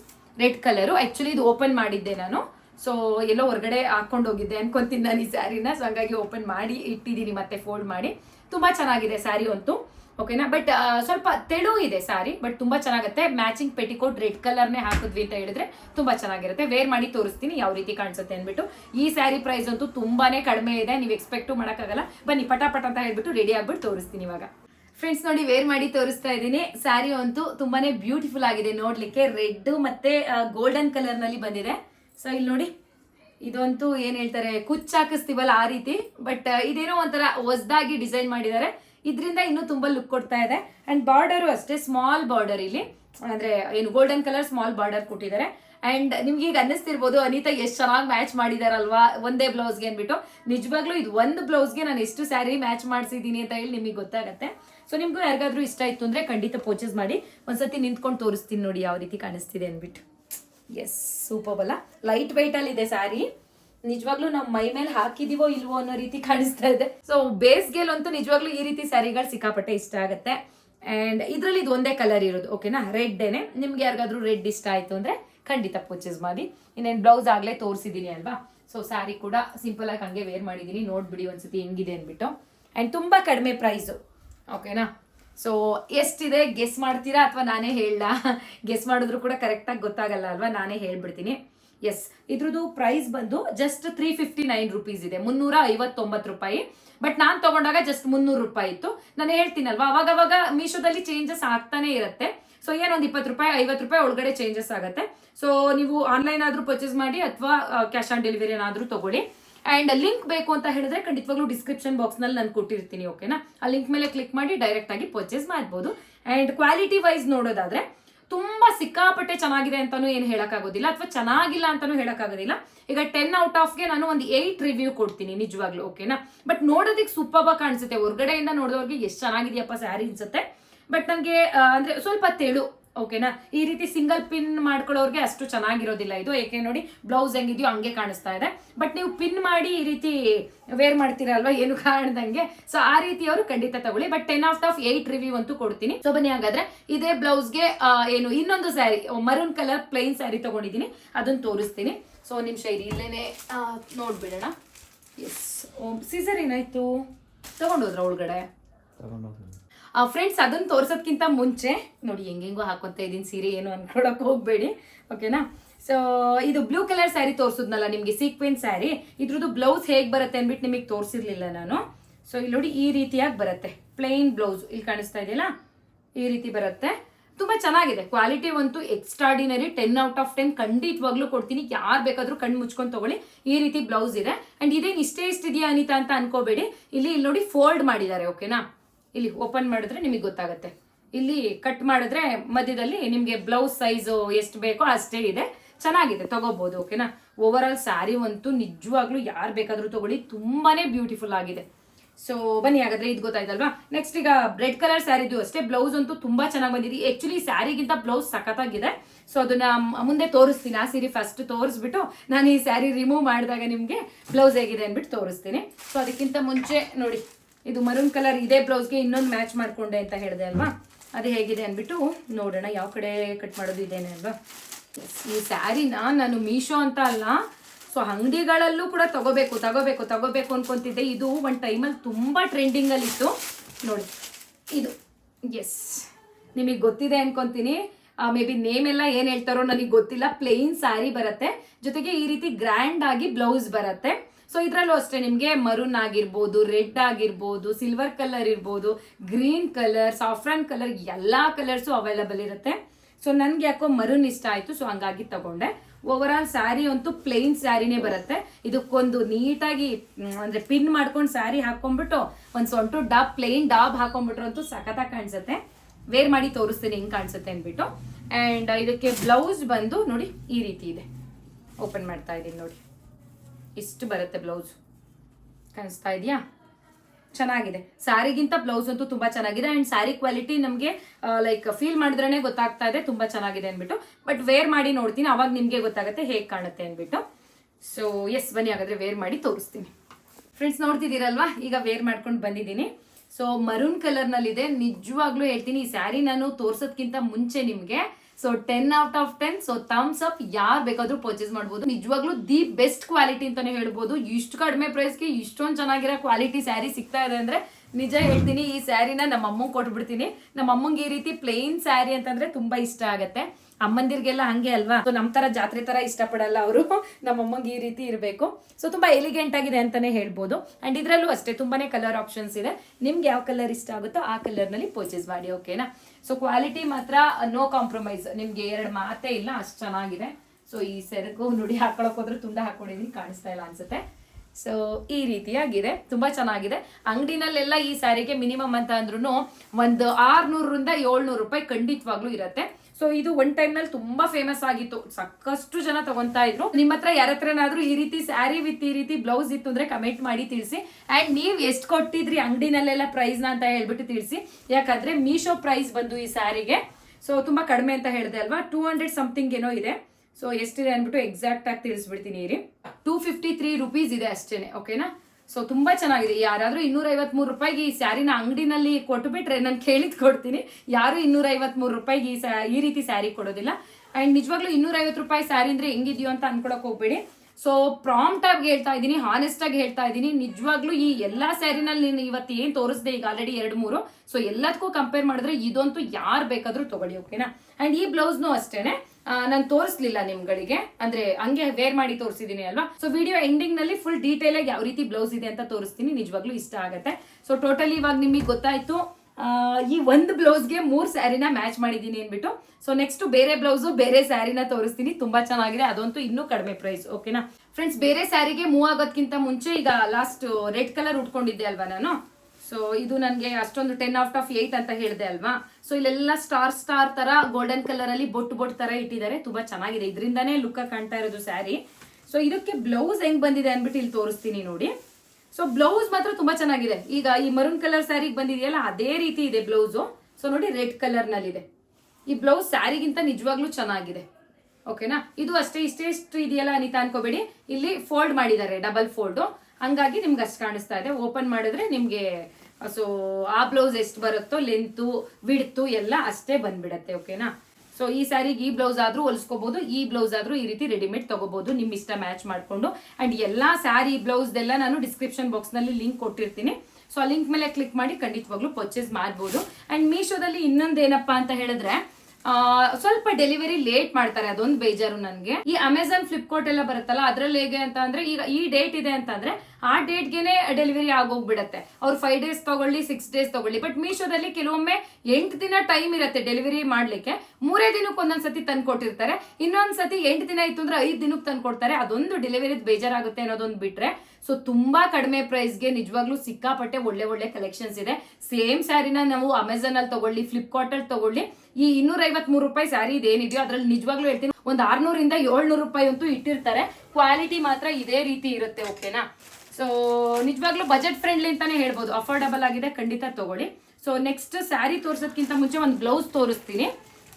ರೆಡ್ ಕಲರು. ಆ್ಯಕ್ಚುಲಿ ಇದು ಓಪನ್ ಮಾಡಿದ್ದೆ ನಾನು. ಸೊ ಎಲ್ಲೋ ಹೊರಗಡೆ ಹಾಕೊಂಡು ಹೋಗಿದ್ದೆ ಅನ್ಕೊಂತೀನಿ ನಾನು ಈ ಸ್ಯಾರಿನ. ಸೊ ಹಂಗಾಗಿ ಓಪನ್ ಮಾಡಿ ಇಟ್ಟಿದ್ದೀನಿ ಮತ್ತೆ ಫೋಲ್ಡ್ ಮಾಡಿ. ತುಂಬಾ ಚೆನ್ನಾಗಿದೆ ಸ್ಯಾರಿ ಅಂತೂ. ಓಕೆನಾ ಬಟ್ ಸ್ವಲ್ಪ ತೆಳು ಇದೆ ಸಾರಿ ಬಟ್ ತುಂಬಾ ಚೆನ್ನಾಗುತ್ತೆ. ಮ್ಯಾಚಿಂಗ್ ಪೆಟಿಕೋಟ್ ರೆಡ್ ಕಲರ್ನೇ ಹಾಕಿದ್ವಿ ಅಂತ ಹೇಳಿದ್ರೆ ತುಂಬಾ ಚೆನ್ನಾಗಿರುತ್ತೆ. ವೇರ್ ಮಾಡಿ ತೋರಿಸ್ತೀನಿ ಯಾವ ರೀತಿ ಕಾಣಿಸುತ್ತೆ ಅಂದ್ಬಿಟ್ಟು. ಈ ಸ್ಯಾರಿ ಪ್ರೈಸ್ ಅಂತೂ ತುಂಬಾನೇ ಕಡಿಮೆ ಇದೆ. ನೀವು ಎಕ್ಸ್ಪೆಕ್ಟು ಮಾಡೋಕ್ಕಾಗಲ್ಲ. ಬನ್ನಿ ಪಟ ಪಟ ಅಂತ ಹೇಳ್ಬಿಟ್ಟು ರೆಡಿ ಆಗ್ಬಿಟ್ಟು ತೋರಿಸ್ತೀನಿ ಇವಾಗ. ಫ್ರೆಂಡ್ಸ್ ನೋಡಿ ವೇರ್ ಮಾಡಿ ತೋರಿಸ್ತಾ ಇದ್ದೀನಿ. ಸ್ಯಾರಿ ಅಂತೂ ತುಂಬಾನೇ ಬ್ಯೂಟಿಫುಲ್ ಆಗಿದೆ ನೋಡ್ಲಿಕ್ಕೆ. ರೆಡ್ ಮತ್ತೆ ಗೋಲ್ಡನ್ ಕಲರ್ನಲ್ಲಿ ಬಂದಿದೆ. ಸೊ ಇಲ್ಲಿ ನೋಡಿ, ಇದಂತೂ ಏನ್ ಹೇಳ್ತಾರೆ, ಕುಚ್ಚ ಹಾಕಿಸ್ತೀವಲ್ಲ ಆ ರೀತಿ. ಬಟ್ ಇದೇನೋ ಒಂಥರ ಹೊಸದಾಗಿ ಡಿಸೈನ್ ಮಾಡಿದ್ದಾರೆ. ಇದರಿಂದ ಇನ್ನೂ ತುಂಬಾ ಲುಕ್ ಕೊಡ್ತಾ ಇದೆ. ಅಂಡ್ ಬಾರ್ಡರು ಅಷ್ಟೇ ಸ್ಮಾಲ್ ಬಾರ್ಡರ್ ಇಲ್ಲಿ. ಅಂದ್ರೆ, ಏನು ಗೋಲ್ಡನ್ ಕಲರ್ ಸ್ಮಾಲ್ ಬಾರ್ಡರ್ ಕೊಟ್ಟಿದ್ದಾರೆ. ಅಂಡ್ ನಿಮ್ಗೆ ಈಗ ಅನ್ನಿಸ್ತಿರ್ಬೋದು, ಅನಿತಾ ಎಷ್ಟು ಚೆನ್ನಾಗಿ ಮ್ಯಾಚ್ ಮಾಡಿದಾರಲ್ವಾ? ಒಂದೇ ಬ್ಲೌಸ್ಗೆ ಅಂದ್ಬಿಟ್ಟು. ನಿಜವಾಗ್ಲೂ ಇದು ಒಂದು ಬ್ಲೌಸ್ಗೆ ನಾನು ಎಷ್ಟು ಸ್ಯಾರಿ ಮ್ಯಾಚ್ ಮಾಡಿಸಿದ್ದೀನಿ ಅಂತ ಹೇಳಿ ನಿಮಗೆ ಗೊತ್ತಾಗತ್ತೆ. ಸೊ ನಿಮ್ಗೂ ಯಾರಿಗಾದ್ರೂ ಇಷ್ಟ ಇತ್ತು ಅಂದ್ರೆ ಖಂಡಿತ ಪರ್ಚೇಸ್ ಮಾಡಿ. ಒಂದ್ಸತಿ ನಿಂತ್ಕೊಂಡು ತೋರಿಸ್ತೀನಿ ನೋಡಿ ಯಾವ ರೀತಿ ಕಾಣಿಸ್ತಿದೆ ಅಂದ್ಬಿಟ್ಟು. ಎಸ್ ಸೂಪರ್ ಅಲ್ಲ ಲೈಟ್ ವೈಟ್ ಅಲ್ಲಿ ಇದೆ ಸ್ಯಾರಿ ನಿಜವಾಗ್ಲೂ ನಾವು ಮೈ ಮೇಲೆ ಹಾಕಿದೀವೋ ಇಲ್ವೋ ಅನ್ನೋ ರೀತಿ ಕಾಣಿಸ್ತಾ ಇದೆ. ಸೊ ಬೇಸ್ಗೆಲ್ ಅಂತೂ ನಿಜವಾಗ್ಲೂ ಈ ರೀತಿ ಸ್ಯಾರಿಗಳು ಸಿಕ್ಕಾಪಟ್ಟೆ ಇಷ್ಟ ಆಗುತ್ತೆ. ಅಂಡ್ ಇದರಲ್ಲಿ ಇದು ಒಂದೇ ಕಲರ್ ಇರೋದು ಓಕೆನಾ ರೆಡ್ಡೇನೆ ನಿಮ್ಗೆ ಯಾರಿಗಾದ್ರೂ ರೆಡ್ ಇಷ್ಟ ಆಯ್ತು ಅಂದ್ರೆ ಖಂಡಿತ ಪರ್ಚೇಸ್ ಮಾಡಿ. ಇನ್ನೇನು ಬ್ಲೌಸ್ ಆಗ್ಲೇ ತೋರಿಸಿದೀನಿ ಅಲ್ವಾ? ಸೊ ಸ್ಯಾರಿ ಕೂಡ ಸಿಂಪಲ್ ಆಗಿ ಹಂಗೆ ವೇರ್ ಮಾಡಿದೀನಿ. ನೋಡ್ಬಿಡಿ ಒಂದ್ಸತಿ ಹೆಂಗಿದೆ ಅಂದ್ಬಿಟ್ಟು. ಅಂಡ್ ತುಂಬಾ ಕಡಿಮೆ ಪ್ರೈಸು ಓಕೆನಾ ಸೊ ಎಷ್ಟಿದೆ? ಗೆಸ್ ಮಾಡ್ತೀರಾ ಅಥವಾ ನಾನೇ ಹೇಳಲ್ಲ ಗೆಸ್ ಮಾಡಿದ್ರು ಕೂಡ ಕರೆಕ್ಟಾಗಿ ಗೊತ್ತಾಗಲ್ಲ ಅಲ್ವಾ? ನಾನೇ ಹೇಳ್ಬಿಡ್ತೀನಿ. ಎಸ್ ಇದ್ರದ್ದು ಪ್ರೈಸ್ ಬಂದು just three fifty nine rupees ಇದೆ. ಮುನ್ನೂರ ಐವತ್ತೊಂಬತ್ತು ರೂಪಾಯಿ. ಬಟ್ ನಾನು ತಗೊಂಡಾಗ ಜಸ್ಟ್ ಮುನ್ನೂರು ರೂಪಾಯಿ ಇತ್ತು. ನಾನು ಹೇಳ್ತೀನಲ್ವಾ? ಅವಾಗ ಅವಾಗ ಮೀಶೋದಲ್ಲಿ ಚೇಂಜಸ್ ಆಗ್ತಾನೆ ಇರುತ್ತೆ. ಸೊ ಏನೊಂದು ಇಪ್ಪತ್ತು ರೂಪಾಯಿ, ಐವತ್ತು ರೂಪಾಯಿ ಒಳಗಡೆ ಚೇಂಜಸ್ ಆಗುತ್ತೆ. ಸೊ ನೀವು ಆನ್ಲೈನ್ ಆದ್ರೂ ಪರ್ಚೇಸ್ ಮಾಡಿ ಅಥವಾ ಕ್ಯಾಶ್ ಆನ್ ಡೆಲಿವರಿ ಏನಾದರೂ ತಗೊಳ್ಳಿ. ಅಂಡ್ ಲಿಂಕ್ ಬೇಕು ಅಂತ ಹೇಳಿದ್ರೆ ಖಂಡಿತವಾಗ್ಲೂ ಡಿಸ್ಕ್ರಿಪ್ಷನ್ ಬಾಕ್ಸ್ನಲ್ಲಿ ನಾನು ಕೊಟ್ಟಿರ್ತೀನಿ ಓಕೆನಾ ಆ ಲಿಂಕ್ ಮೇಲೆ ಕ್ಲಿಕ್ ಮಾಡಿ ಡೈರೆಕ್ಟ್ ಆಗಿ ಪರ್ಚೇಸ್ ಮಾಡ್ಬೋದು. ಆ್ಯಂಡ್ ಕ್ವಾಲಿಟಿ ವೈಸ್ ನೋಡೋದಾದ್ರೆ ತುಂಬಾ ಸಿಕ್ಕಾಪಟ್ಟೆ ಚೆನ್ನಾಗಿದೆ ಅಂತಾನು ಏನು ಹೇಳೋಕ್ಕಾಗೋದಿಲ್ಲ, ಅಥವಾ ಚೆನ್ನಾಗಿಲ್ಲ ಅಂತಾನು ಹೇಳೋಕ್ಕಾಗೋದಿಲ್ಲ. ಈಗ ಟೆನ್ ಔಟ್ ಆಫ್ಗೆ ನಾನು ಒಂದು ಏಯ್ಟ್ ರಿವ್ಯೂ ಕೊಡ್ತೀನಿ ನಿಜವಾಗ್ಲೂ ಓಕೆನಾ ಬಟ್ ನೋಡೋದಕ್ಕೆ ಸೂಪರ್ಬಾಗಿ ಕಾಣಿಸುತ್ತೆ. ಹೊರಗಡೆಯಿಂದ ನೋಡೋರಿಗೆ ಎಷ್ಟು ಚೆನ್ನಾಗಿದೆಯಪ್ಪ ಸ್ಯಾರಿ ಅನ್ಸುತ್ತೆ. ಬಟ್ ನನಗೆ ಅಂದ್ರೆ ಸ್ವಲ್ಪ ತೆಳು ಓಕೆನಾ? ಈ ರೀತಿ ಸಿಂಗಲ್ ಪಿನ್ ಮಾಡ್ಕೊಳ್ಳೋರ್ಗೆ ಅಷ್ಟು ಚೆನ್ನಾಗಿರೋದಿಲ್ಲ ಇದು. ಏಕೆ ನೋಡಿ, ಬ್ಲೌಸ್ ಹೆಂಗಿದೆಯೋ ಹಂಗೆ ಕಾಣಿಸ್ತಾ ಇದೆ. ಬಟ್ ನೀವು ಪಿನ್ ಮಾಡಿ ಈ ರೀತಿ ವೇರ್ ಮಾಡ್ತೀರಾ ಅಲ್ವಾ? ಏನು ಕಾಣ್ದಂಗೆ. ಸೊ ಆ ರೀತಿ ಅವರು ಖಂಡಿತ ತಗೊಳ್ಳಿ. But ten of of eight review ಅಂತೂ ಕೊಡ್ತೀನಿ. ಸೊ ಬನ್ನಿ ಹಾಗಾದ್ರೆ, ಇದೇ ಬ್ಲೌಸ್ಗೆ ಏನು, ಇನ್ನೊಂದು sari maroon colour plain sari ತಗೊಂಡಿದ್ದೀನಿ. ಅದನ್ನ ತೋರಿಸ್ತೀನಿ. ಸೊ ನಿಮಿಷ ಇರಿ ಇಲ್ಲೇನೆ ನೋಡ್ಬಿಡೋಣ. ಎಸ್ ಸೀಸರ್ ಏನಾಯ್ತು? ತಗೊಂಡೋದ್ರ ಒಳಗಡೆ? ಫ್ರೆಂಡ್ಸ್ ಅದನ್ನ ತೋರ್ಸೋದ್ಕಿಂತ ಮುಂಚೆ, ನೋಡಿ ಹೆಂಗೆಂಗೋ ಹಾಕೊಂತ ಇದೀನಿ, ಸೀರೆ ಏನು ಅನ್ಕೊಳಕ್ ಹೋಗಬೇಡಿ ಓಕೆನಾ ಸೊ ಇದು ಬ್ಲೂ ಕಲರ್ ಸ್ಯಾರಿ ತೋರಿಸಿದ್ನಲ್ಲ ನಿಮಗೆ ಸೀಕ್ವೆನ್ ಸ್ಯಾರಿ ಇದ್ರದ್ದು ಬ್ಲೌಸ್ ಹೇಗೆ ಬರುತ್ತೆ ಅಂದ್ಬಿಟ್ಟು ನಿಮಗೆ ತೋರಿಸಿರ್ಲಿಲ್ಲ ನಾನು. ಸೊ ಇಲ್ಲಿ ನೋಡಿ ಈ ರೀತಿಯಾಗಿ ಬರುತ್ತೆ. ಪ್ಲೈನ್ ಬ್ಲೌಸ್ ಇಲ್ಲಿ ಕಾಣಿಸ್ತಾ ಇದೆಯಲ್ಲ? ಈ ರೀತಿ ಬರುತ್ತೆ. ತುಂಬಾ ಚೆನ್ನಾಗಿದೆ. ಕ್ವಾಲಿಟಿ ಅಂತೂ extraordinary ten out of ten ಖಂಡಿತವಾಗ್ಲೂ ಕೊಡ್ತೀನಿ. ಯಾರು ಬೇಕಾದರೂ ಕಣ್ಣು ಮುಚ್ಕೊಂಡು ತಗೊಳ್ಳಿ. ಈ ರೀತಿ ಬ್ಲೌಸ್ ಇದೆ. ಅಂಡ್ ಇದೇನು ಇಷ್ಟೇ ಇಷ್ಟಿದೆಯಾ ಅನಿತಾ ಅಂತ ಅನ್ಕೋಬೇಡಿ. ಇಲ್ಲಿ ಇಲ್ಲಿ ನೋಡಿ ಫೋಲ್ಡ್ ಮಾಡಿದ್ದಾರೆ ಓಕೆನಾ ಇಲ್ಲಿ ಓಪನ್ ಮಾಡಿದ್ರೆ ನಿಮಗೆ ಗೊತ್ತಾಗುತ್ತೆ. ಇಲ್ಲಿ ಕಟ್ ಮಾಡಿದ್ರೆ ಮಧ್ಯದಲ್ಲಿ ನಿಮಗೆ ಬ್ಲೌಸ್ ಸೈಜು ಎಷ್ಟು ಬೇಕೋ ಅಷ್ಟೇ ಇದೆ. ಚೆನ್ನಾಗಿದೆ ತಗೋಬಹುದು ಓಕೆನಾ ಓವರ್ ಆಲ್ ಸ್ಯಾರಿ ಅಂತೂ ನಿಜವಾಗ್ಲೂ ಯಾರು ಬೇಕಾದರೂ ತಗೊಳ್ಳಿ, ತುಂಬಾನೇ ಬ್ಯೂಟಿಫುಲ್ ಆಗಿದೆ. ಸೊ ಬನ್ನಿ ಹಾಗಾದ್ರೆ ಇದು ಗೊತ್ತಾಯ್ತಲ್ವಾ? ನೆಕ್ಸ್ಟ್ ಈಗ ರೆಡ್ ಕಲರ್ ಸ್ಯಾರಿದು ಅಷ್ಟೇ ಬ್ಲೌಸ್ ಅಂತೂ ತುಂಬಾ ಚೆನ್ನಾಗಿ ಬಂದಿದೆ. ಆಕ್ಚುಲಿ ಸ್ಯಾರಿಗಿಂತ ಬ್ಲೌಸ್ ಸಖತ್ತಾಗಿದೆ. ಸೊ ಅದನ್ನ ಮುಂದೆ ತೋರಿಸ್ತೀನಿ. ಆ ಸೀರೆ ಫಸ್ಟ್ ತೋರಿಸ್ಬಿಟ್ಟು ನಾನು ಈ ಸ್ಯಾರಿ ರಿಮೂವ್ ಮಾಡಿದಾಗ ನಿಮಗೆ ಬ್ಲೌಸ್ ಹೇಗಿದೆ ಅಂದ್ಬಿಟ್ಟು ತೋರಿಸ್ತೀನಿ. ಸೊ ಅದಕ್ಕಿಂತ ಮುಂಚೆ ನೋಡಿ. ಇದು ಮರೂನ್ ಕಲರ್ ಇದೇ ಬ್ಲೌಸ್ಗೆ ಇನ್ನೊಂದು ಮ್ಯಾಚ್ ಮಾಡ್ಕೊಂಡೆ ಅಂತ ಹೇಳಿದೆ ಅಲ್ವಾ? ಅದು ಹೇಗಿದೆ ಅಂದ್ಬಿಟ್ಟು ನೋಡೋಣ, ಯಾವ ಕಡೆ ಕಟ್ ಮಾಡೋದು ಇದೇನೆ ಅಲ್ವಾ? ಈ ಸ್ಯಾರಿನ ನಾನು ಮೀಶೋ ಅಂತ ಅಲ್ಲ. ಸೊ ಅಂಗಡಿಗಳಲ್ಲೂ ಕೂಡ ತಗೋಬೇಕು ತಗೋಬೇಕು ತಗೋಬೇಕು ಅನ್ಕೊಂತಿದ್ದೆ. ಇದು ಒಂದು ಟೈಮಲ್ಲಿ ತುಂಬ ಟ್ರೆಂಡಿಂಗಲ್ಲಿತ್ತು ನೋಡಿ, ಇದು ಎಸ್ ನಿಮಗೆ ಗೊತ್ತಿದೆ ಅನ್ಕೊಂತೀನಿ. ಮೇ ಬಿ ನೇಮ್ ಎಲ್ಲ ಏನು ಹೇಳ್ತಾರೋ ನನಗೆ ಗೊತ್ತಿಲ್ಲ. ಪ್ಲೇನ್ ಸ್ಯಾರಿ ಬರುತ್ತೆ. ಜೊತೆಗೆ ಈ ರೀತಿ ಗ್ರ್ಯಾಂಡ್ ಆಗಿ ಬ್ಲೌಸ್ ಬರುತ್ತೆ. ಸೊ ಇದರಲ್ಲೂ ಅಷ್ಟೇ, ನಿಮಗೆ ಮರೂನ್ ಆಗಿರ್ಬೋದು ರೆಡ್ ಆಗಿರ್ಬೋದು ಸಿಲ್ವರ್ ಕಲರ್ ಇರ್ಬೋದು ಗ್ರೀನ್ ಕಲರ್ ಸಾಫ್ರಾನ್ ಕಲರ್ ಎಲ್ಲ ಕಲರ್ಸು ಅವೈಲಬಲ್ ಇರುತ್ತೆ. ಸೊ ನನಗೆ ಯಾಕೋ ಮರೂನ್ ಇಷ್ಟ ಆಯ್ತು ಸೊ ಹಂಗಾಗಿ ತಗೊಂಡೆ. ಓವರ್ ಆಲ್ ಸ್ಯಾರಿ ಅಂತೂ ಪ್ಲೇನ್ ಸ್ಯಾರಿನೇ ಬರುತ್ತೆ. ಇದಕ್ಕೊಂದು ನೀಟಾಗಿ ಅಂದರೆ ಪಿನ್ ಮಾಡ್ಕೊಂಡು ಸ್ಯಾರಿ ಹಾಕೊಂಡ್ಬಿಟ್ಟು, ಒಂದು ಸೊಂಟು ಡಾಬ್ ಪ್ಲೇನ್ ಡಾಬ್ ಹಾಕೊಂಡ್ಬಿಟ್ರು ಅಂತೂ ಸಖತ್ತಾಗಿ ಕಾಣಿಸುತ್ತೆ. ವೇರ್ ಮಾಡಿ ತೋರಿಸ್ತೀನಿ, ಹಿಂಗೆ ಕಾಣಿಸುತ್ತೆ ಅಂದ್ಬಿಟ್ಟು. ಅಂಡ್ ಇದಕ್ಕೆ ಬ್ಲೌಸ್ ಬಂದು, ನೋಡಿ, ಈ ರೀತಿ ಇದೆ. ಓಪನ್ ಮಾಡ್ತಾ ಇದ್ದೀನಿ, ನೋಡಿ. ಇಷ್ಟು ಬರುತ್ತೆ ಬ್ಲೌಸ್. ಕಾಣಿಸ್ತಾ ಇದೆಯಾ? ಚೆನ್ನಾಗಿದೆ. ಸ್ಯಾರಿಗಿಂತ ಬ್ಲೌಸ್ ಅಂತೂ ತುಂಬಾ ಚೆನ್ನಾಗಿದೆ. ಅಂಡ್ ಸ್ಯಾರಿ ಕ್ವಾಲಿಟಿ ನಮಗೆ ಲೈಕ್ ಫೀಲ್ ಮಾಡಿದ್ರೇ ಗೊತ್ತಾಗ್ತಾ ಇದೆ, ತುಂಬಾ ಚೆನ್ನಾಗಿದೆ ಅಂದ್ಬಿಟ್ಟು. ಬಟ್ ವೇರ್ ಮಾಡಿ ನೋಡ್ತೀನಿ. ಅವಾಗ ನಿಮಗೆ ಗೊತ್ತಾಗುತ್ತೆ ಹೇಗೆ ಕಾಣುತ್ತೆ ಅಂದ್ಬಿಟ್ಟು. ಸೊ ಎಸ್ ಬನ್ನಿ, ಹಾಗಾದ್ರೆ ವೇರ್ ಮಾಡಿ ತೋರಿಸ್ತೀನಿ. ಫ್ರೆಂಡ್ಸ್ ನೋಡ್ತಿದ್ದೀರಲ್ವಾ? ಈಗ ವೇರ್ ಮಾಡ್ಕೊಂಡು ಬಂದಿದ್ದೀನಿ. ಸೊ ಮರೂನ್ ಕಲರ್ನಲ್ಲಿದೆ ನಿಜವಾಗ್ಲೂ ಹೇಳ್ತೀನಿ, ಈ ಸ್ಯಾರಿ ನಾನು ತೋರ್ಸೋದ್ಕಿಂತ ಮುಂಚೆ ನಿಮಗೆ so ten out of ten so thumbs up ಯಾರು ಬೇಕಾದ್ರೂ ಪರ್ಚೇಸ್ ಮಾಡ್ಬೋದು. ನಿಜವಾಗ್ಲೂ ದಿ ಬೆಸ್ಟ್ ಕ್ವಾಲಿಟಿ ಅಂತಾನೆ ಹೇಳ್ಬೋದು. ಇಷ್ಟು ಕಡಿಮೆ ಪ್ರೈಸ್ಗೆ ಇಷ್ಟೊಂದು ಚೆನ್ನಾಗಿರೋ ಕ್ವಾಲಿಟಿ ಸ್ಯಾರಿ ಸಿಗ್ತಾ ಇದೆ ಅಂದ್ರೆ ನಿಜ ಹೇಳ್ತೀನಿ, ಈ ಸ್ಯಾರಿನ ನಮ್ಮ ಅಮ್ಮಂಗೆ ಕೊಟ್ಬಿಡ್ತೀನಿ. ನಮ್ಮ ಅಮ್ಮಂಗೆ ಈ ರೀತಿ ಪ್ಲೇನ್ ಸ್ಯಾರಿ ಅಂತಂದ್ರೆ ತುಂಬಾ ಇಷ್ಟ ಆಗತ್ತೆ. ಅಮ್ಮಂದಿರ್ಗೆಲ್ಲ ಹಂಗೆ ಅಲ್ವಾ? ನಮ್ಮ ತರ ಜಾತ್ರೆ ತರ ಇಷ್ಟಪಡಲ್ಲ ಅವರು. ನಮ್ಮ ಅಮ್ಮಂಗೆ ಈ ರೀತಿ ಇರಬೇಕು. ಸೊ ತುಂಬಾ ಎಲಿಗೆಂಟ್ ಆಗಿದೆ ಅಂತಾನೆ ಹೇಳ್ಬೋದು. ಅಂಡ್ ಇದರಲ್ಲೂ ಅಷ್ಟೇ ತುಂಬಾನೇ ಕಲರ್ ಆಪ್ಷನ್ಸ್ ಇದೆ. ನಿಮ್ಗೆ ಯಾವ ಕಲರ್ ಇಷ್ಟ ಆಗುತ್ತೋ ಆ ಕಲರ್ನಲ್ಲಿ ಪರ್ಚೇಸ್ ಮಾಡಿ ಓಕೆನಾ ಸೊ ಕ್ವಾಲಿಟಿ ಮಾತ್ರ ನೋ ಕಾಂಪ್ರಮೈಸ್ ನಿಮ್ಗೆ ಎರಡು ಮಾತೇ ಇಲ್ಲ, ಅಷ್ಟು ಚೆನ್ನಾಗಿದೆ. ಸೊ ಈ ಸೆರಗು ನುಡಿ ಹಾಕೊಳಕ್ ಹೋದ್ರೆ ತುಂಡ ಹಾಕೊಂಡಿದೀನಿ, ಕಾಣಿಸ್ತಾ ಇಲ್ಲ ಅನ್ಸುತ್ತೆ. ಸೊ ಈ ರೀತಿಯಾಗಿದೆ. ತುಂಬಾ ಚೆನ್ನಾಗಿದೆ. ಅಂಗಡಿನಲ್ಲೆಲ್ಲ ಈ ಸ್ಯಾರಿಗೆ ಮಿನಿಮಮ್ ಅಂತ ಅಂದ್ರೂ ಒಂದು ಆರ್ನೂರರಿಂದ ಏಳ್ನೂರು ರೂಪಾಯಿ ಖಂಡಿತವಾಗ್ಲೂ ಇರತ್ತೆ. ಸೊ ಇದು ಒನ್ ಟೈಮ್ನಲ್ಲಿ ತುಂಬಾ ಫೇಮಸ್ ಆಗಿತ್ತು. ಸಾಕಷ್ಟು ಜನ ತಗೊಂತಾ ಇದ್ರು. ನಿಮ್ಮ ಹತ್ರ ಯಾರ ಹತ್ರನಾದ್ರೂ ಈ ರೀತಿ ಸ್ಯಾರಿ ವಿತ್ ಈ ರೀತಿ ಬ್ಲೌಸ್ ಇತ್ತು ಅಂದ್ರೆ ಕಮೆಂಟ್ ಮಾಡಿ ತಿಳಿಸಿ. ಅಂಡ್ ನೀವು ಎಷ್ಟು ಕೊಟ್ಟಿದ್ರಿ ಅಂಗಡಿನಲ್ಲೆಲ್ಲ ಪ್ರೈಸ್ನ ಅಂತ ಹೇಳ್ಬಿಟ್ಟು ತಿಳಿಸಿ. ಯಾಕಂದ್ರೆ ಮೀಶೋ ಪ್ರೈಸ್ ಬಂದು ಈ ಸ್ಯಾರಿಗೆ ಸೊ ತುಂಬಾ ಕಡಿಮೆ ಅಂತ ಹೇಳಿದೆ ಅಲ್ವಾ? ಟೂ ಹಂಡ್ರೆಡ್ ಸಮಥಿಂಗ್ ಏನೋ ಇದೆ. ಸೊ ಎಷ್ಟಿದೆ ಅಂದ್ಬಿಟ್ಟು ಎಕ್ಸಾಕ್ಟ್ ಆಗಿ ತಿಳಿಸ್ಬಿಡ್ತೀನಿ ಇರಿ. ಟೂ ಫಿಫ್ಟಿ ತ್ರೀ ರುಪೀಸ್ ಇದೆ ಅಷ್ಟೇನೆ ಓಕೆನಾ ಸೊ ತುಂಬಾ ಚೆನ್ನಾಗಿದೆ. ಯಾರಾದ್ರೂ ಇನ್ನೂರ ಐವತ್ಮೂರು ರೂಪಾಯಿಗೆ ಈ ಸ್ಯಾರಿನ ಅಂಗಡಿನಲ್ಲಿ ಕೊಟ್ಬಿಟ್ರೆ ನಾನು ಕೇಳಿದ್ ಕೊಡ್ತೀನಿ. ಯಾರು ಇನ್ನೂರ ಐವತ್ಮೂರು ರೂಪಾಯಿಗೆ ಈ ಈ ರೀತಿ ಸ್ಯಾರಿ ಕೊಡೋದಿಲ್ಲ. ಅಂಡ್ ನಿಜವಾಗ್ಲೂ ಇನ್ನೂರ ಐವತ್ತು ರೂಪಾಯಿ ಸ್ಯಾರಿ ಅಂದ್ರೆ ಹೆಂಗಿದ್ಯೋ ಅಂತ ಅನ್ಕೊಳಕ್ ಹೋಗ್ಬೇಡಿ. ಸೊ ಪ್ರಾಂಪ್ಟ್ ಆಗಿ ಹೇಳ್ತಾ ಇದ್ದೀನಿ ಹಾನೆಸ್ಟ್ ಆಗಿ ಹೇಳ್ತಾ ಇದ್ದೀನಿ. ನಿಜವಾಗ್ಲೂ ಈ ಎಲ್ಲಾ ಸ್ಯಾರಿನಲ್ಲಿ ನೀನು ಇವತ್ತು ಏನ್ ತೋರಿಸ್ದೆ ಈಗ ಆಲ್ರೆಡಿ ಎರಡು ಮೂರು ಸೊ ಎಲ್ಲದಕ್ಕೂ ಕಂಪೇರ್ ಮಾಡಿದ್ರೆ ಇದಂತೂ ಯಾರು ಬೇಕಾದ್ರೂ ತಗೊಳ್ಳಿ ಓಕೆನಾ ಅಂಡ್ ಈ ಬ್ಲೌಸ್ನು ಅಷ್ಟೇನೆ. ನಾನು ತೋರಿಸ್ಲಿಲ್ಲ ನಿಮ್ಗಳಿಗೆ. ಅಂದ್ರೆ ಹಂಗೆ ವೇರ್ ಮಾಡಿ ತೋರಿಸಿದೀನಿ ಅಲ್ವಾ? ಸೊ ವಿಡಿಯೋ ಎಂಡಿಂಗ್ನಲ್ಲಿ ಫುಲ್ ಡೀಟೇಲ್ ಆಗಿ ಯಾವ ರೀತಿ ಬ್ಲೌಸ್ ಇದೆ ಅಂತ ತೋರಿಸ್ತೀನಿ. ನಿಜವಾಗ್ಲೂ ಇಷ್ಟ ಆಗತ್ತೆ. ಸೊ ಟೋಟಲಿ ಇವಾಗ ನಿಮಗೆ ಗೊತ್ತಾಯ್ತು ಈ ಒಂದು ಬ್ಲೌಸ್ಗೆ ಮೂರ್ ಸ್ಯಾರಿನ ಮ್ಯಾಚ್ ಮಾಡಿದೀನಿ ಅಂದ್ಬಿಟ್ಟು. ಸೊ ನೆಕ್ಸ್ಟ್ ಬೇರೆ ಬ್ಲೌಸು ಬೇರೆ ಸ್ಯಾರಿನ ತೋರಿಸ್ತೀನಿ. ತುಂಬಾ ಚೆನ್ನಾಗಿದೆ. ಅದಂತೂ ಇನ್ನೂ ಕಡಿಮೆ ಪ್ರೈಸ್ ಓಕೆನಾ ಫ್ರೆಂಡ್ಸ್ ಬೇರೆ ಸ್ಯಾರಿಗೆ ಮೂವ್ ಆಗೋದ್ಕಿಂತ ಮುಂಚೆ ಈಗ ಲಾಸ್ಟ್ ರೆಡ್ ಕಲರ್ ಉಟ್ಕೊಂಡಿದ್ದೆ ಅಲ್ವಾ ನಾನು? ಸೊ ಇದು ನನಗೆ ಅಷ್ಟೊಂದು ಟೆನ್ ಆಫ್ಟ್ ಆಫ್ ಏಟ್ ಅಂತ ಹೇಳಿದೆ ಅಲ್ವಾ? ಸೊ ಇಲ್ಲೆಲ್ಲ ಸ್ಟಾರ್ ಸ್ಟಾರ್ ತರ ಗೋಲ್ಡನ್ ಕಲರ್ ಅಲ್ಲಿ ಬೊಟ್ಟು ಬೊಟ್ಟು ತರ ಇಟ್ಟಿದ್ದಾರೆ. ತುಂಬಾ ಚೆನ್ನಾಗಿದೆ. ಇದರಿಂದಾನೇ ಲುಕ್ ಕಾಣ್ತಾ ಇರೋದು ಸ್ಯಾರಿ ಸೊ ಇದಕ್ಕೆ ಬ್ಲೌಸ್ ಹೆಂಗ್ ಬಂದಿದೆ ಅಂದ್ಬಿಟ್ಟು ಇಲ್ಲಿ ತೋರಿಸ್ತೀನಿ ನೋಡಿ. ಸೊ ಬ್ಲೌಸ್ ಮಾತ್ರ ತುಂಬಾ ಚೆನ್ನಾಗಿದೆ. ಈಗ ಈ ಮರೂನ್ ಕಲರ್ ಸ್ಯಾರಿಗೆ ಬಂದಿದೆಯಲ್ಲ, ಅದೇ ರೀತಿ ಇದೆ ಬ್ಲೌಸು ಸೊ ನೋಡಿ ರೆಡ್ ಕಲರ್ ನಲ್ಲಿದೆ. ಈ ಬ್ಲೌಸ್ ಸ್ಯಾರಿಗಿಂತ ನಿಜವಾಗ್ಲೂ ಚೆನ್ನಾಗಿದೆ. ಓಕೆನಾ ಇದು ಅಷ್ಟೇ, ಇಷ್ಟೇ ಇಷ್ಟು ಇದೆಯಲ್ಲ ಅನಿತಾ ಅನ್ಕೋಬೇಡಿ. ಇಲ್ಲಿ ಫೋಲ್ಡ್ ಮಾಡಿದ್ದಾರೆ ಡಬಲ್ ಫೋಲ್ಡ್ ಹಂಗಾಗಿ ನಿಮ್ಗೆ ಅಷ್ಟು ಕಾಣಿಸ್ತಾ ಇದೆ. ಓಪನ್ ಮಾಡಿದ್ರೆ ನಿಮ್ಗೆ ಸೊ ಆ ಬ್ಲೌಸ್ ಎಷ್ಟು ಬರುತ್ತೋ ಲೆಂತು ವಿಡ್ತು ಎಲ್ಲ ಅಷ್ಟೇ ಬಂದ್ಬಿಡತ್ತೆ ಓಕೆನಾ ಸೊ ಈ ಸ್ಯಾರಿಗೆ ಈ ಬ್ಲೌಸ್ ಆದ್ರೂ ಹೊಲಿಸ್ಕೋಬಹುದು ಈ ಬ್ಲೌಸ್ ಆದ್ರೂ ಈ ರೀತಿ ರೆಡಿಮೇಡ್ ತಗೋಬಹುದು ನಿಮ್ಮ ಇಷ್ಟ ಮ್ಯಾಚ್ ಮಾಡಿಕೊಂಡು. ಅಂಡ್ ಎಲ್ಲಾ ಸ್ಯಾರಿ ಬ್ಲೌಸ್ ಎಲ್ಲ ನಾನು ಡಿಸ್ಕ್ರಿಪ್ಷನ್ ಬಾಕ್ಸ್ನಲ್ಲಿ ಲಿಂಕ್ ಕೊಟ್ಟಿರ್ತೀನಿ. ಸೊ ಆ ಲಿಂಕ್ ಮೇಲೆ ಕ್ಲಿಕ್ ಮಾಡಿ ಖಂಡಿತವಾಗ್ಲೂ ಪರ್ಚೇಸ್ ಮಾಡ್ಬೋದು. ಅಂಡ್ ಮೀಶೋದಲ್ಲಿ ಇನ್ನೊಂದು ಏನಪ್ಪಾ ಅಂತ ಹೇಳಿದ್ರೆ ಸ್ವಲ್ಪ ಡೆಲಿವರಿ ಲೇಟ್ ಮಾಡ್ತಾರೆ, ಅದೊಂದು ಬೇಜಾರು ನನಗೆ. ಈ ಅಮೆಝಾನ್ ಫ್ಲಿಪ್ಕಾರ್ಟ್ ಎಲ್ಲ ಬರುತ್ತಲ್ಲ, ಅದ್ರಲ್ಲಿ ಹೇಗೆ ಅಂತ ಅಂದ್ರೆ, ಈಗ ಈ ಡೇಟ್ ಇದೆ ಅಂತ ಅಂದ್ರೆ ಆ ಡೇಟ್ಗೆನೆ ಡೆಲಿವರಿ ಆಗೋಗ್ಬಿಡತ್ತೆ. ಅವ್ರು ಫೈವ್ ಡೇಸ್ ತಗೊಳ್ಳಿ ಸಿಕ್ಸ್ ಡೇಸ್ ತಗೊಳ್ಳಿ. ಬಟ್ ಮೀಶೋದಲ್ಲಿ ಕೆಲವೊಮ್ಮೆ ಎಂಟು ದಿನ ಟೈಮ್ ಇರುತ್ತೆ ಡೆಲಿವರಿ ಮಾಡ್ಲಿಕ್ಕೆ. ಮೂರೇ ದಿನಕ್ಕೆ ಒಂದೊಂದ್ಸತಿ ತಂದು ಕೊಟ್ಟಿರ್ತಾರೆ. ಇನ್ನೊಂದ್ಸತಿ ಎಂಟು ದಿನ ಇತ್ತು ಅಂದ್ರೆ ಐದು ದಿನಕ್ಕೆ ತಂದು ಕೊಡ್ತಾರೆ. ಅದೊಂದು ಡೆಲಿವರಿ ಬೇಜಾರಾಗುತ್ತೆ ಅನ್ನೋದೊಂದು ಬಿಟ್ರೆ. ಸೊ ತುಂಬಾ ಕಡಿಮೆ ಪ್ರೈಸ್ಗೆ ನಿಜವಾಗ್ಲೂ ಸಿಕ್ಕಾಪಟ್ಟೆ ಒಳ್ಳೆ ಒಳ್ಳೆ ಕಲೆಕ್ಷನ್ಸ್ ಇದೆ. ಸೇಮ್ ಸ್ಯಾರಿನ ನಾವು ಅಮೆಝಾನ್ ಅಲ್ಲಿ ತಗೊಳ್ಳಿ ಫ್ಲಿಪ್ಕಾರ್ಟ್ ಅಲ್ಲಿ ತಗೊಳ್ಳಿ. ಈ ಇನ್ನೂರ ಮೂರು ರೂಪಾಯಿ ಸ್ಯಾರಿ ಇದೇನಿದೆಯೋ ಅದ್ರಲ್ಲಿ ನಿಜವಾಗ್ಲೂ ಹೇಳ್ತೀನಿ. ಒಂದು ಆರ್ನೂರಿಂದ ಏಳ್ನೂರು ರೂಪಾಯಿ ಅಂತೂ ಇಟ್ಟಿರ್ತಾರೆ. ಕ್ವಾಲಿಟಿ ಮಾತ್ರ ಇದೇ ರೀತಿ ಇರುತ್ತೆ ಓಕೆನಾ ಸೊ ನಿಜವಾಗ್ಲೂ ಬಜೆಟ್ ಫ್ರೆಂಡ್ಲಿ ಅಂತಾನೆ ಹೇಳ್ಬೋದು. ಅಫೋರ್ಡಬಲ್ ಆಗಿದೆ, ಖಂಡಿತ ತಗೊಳ್ಳಿ. ಸೊ ನೆಕ್ಸ್ಟ್ ಸ್ಯಾರಿ ತೋರ್ಸೋದ್ಕಿಂತ ಮುಂಚೆ ಒಂದು ಬ್ಲೌಸ್ ತೋರಿಸ್ತೀನಿ.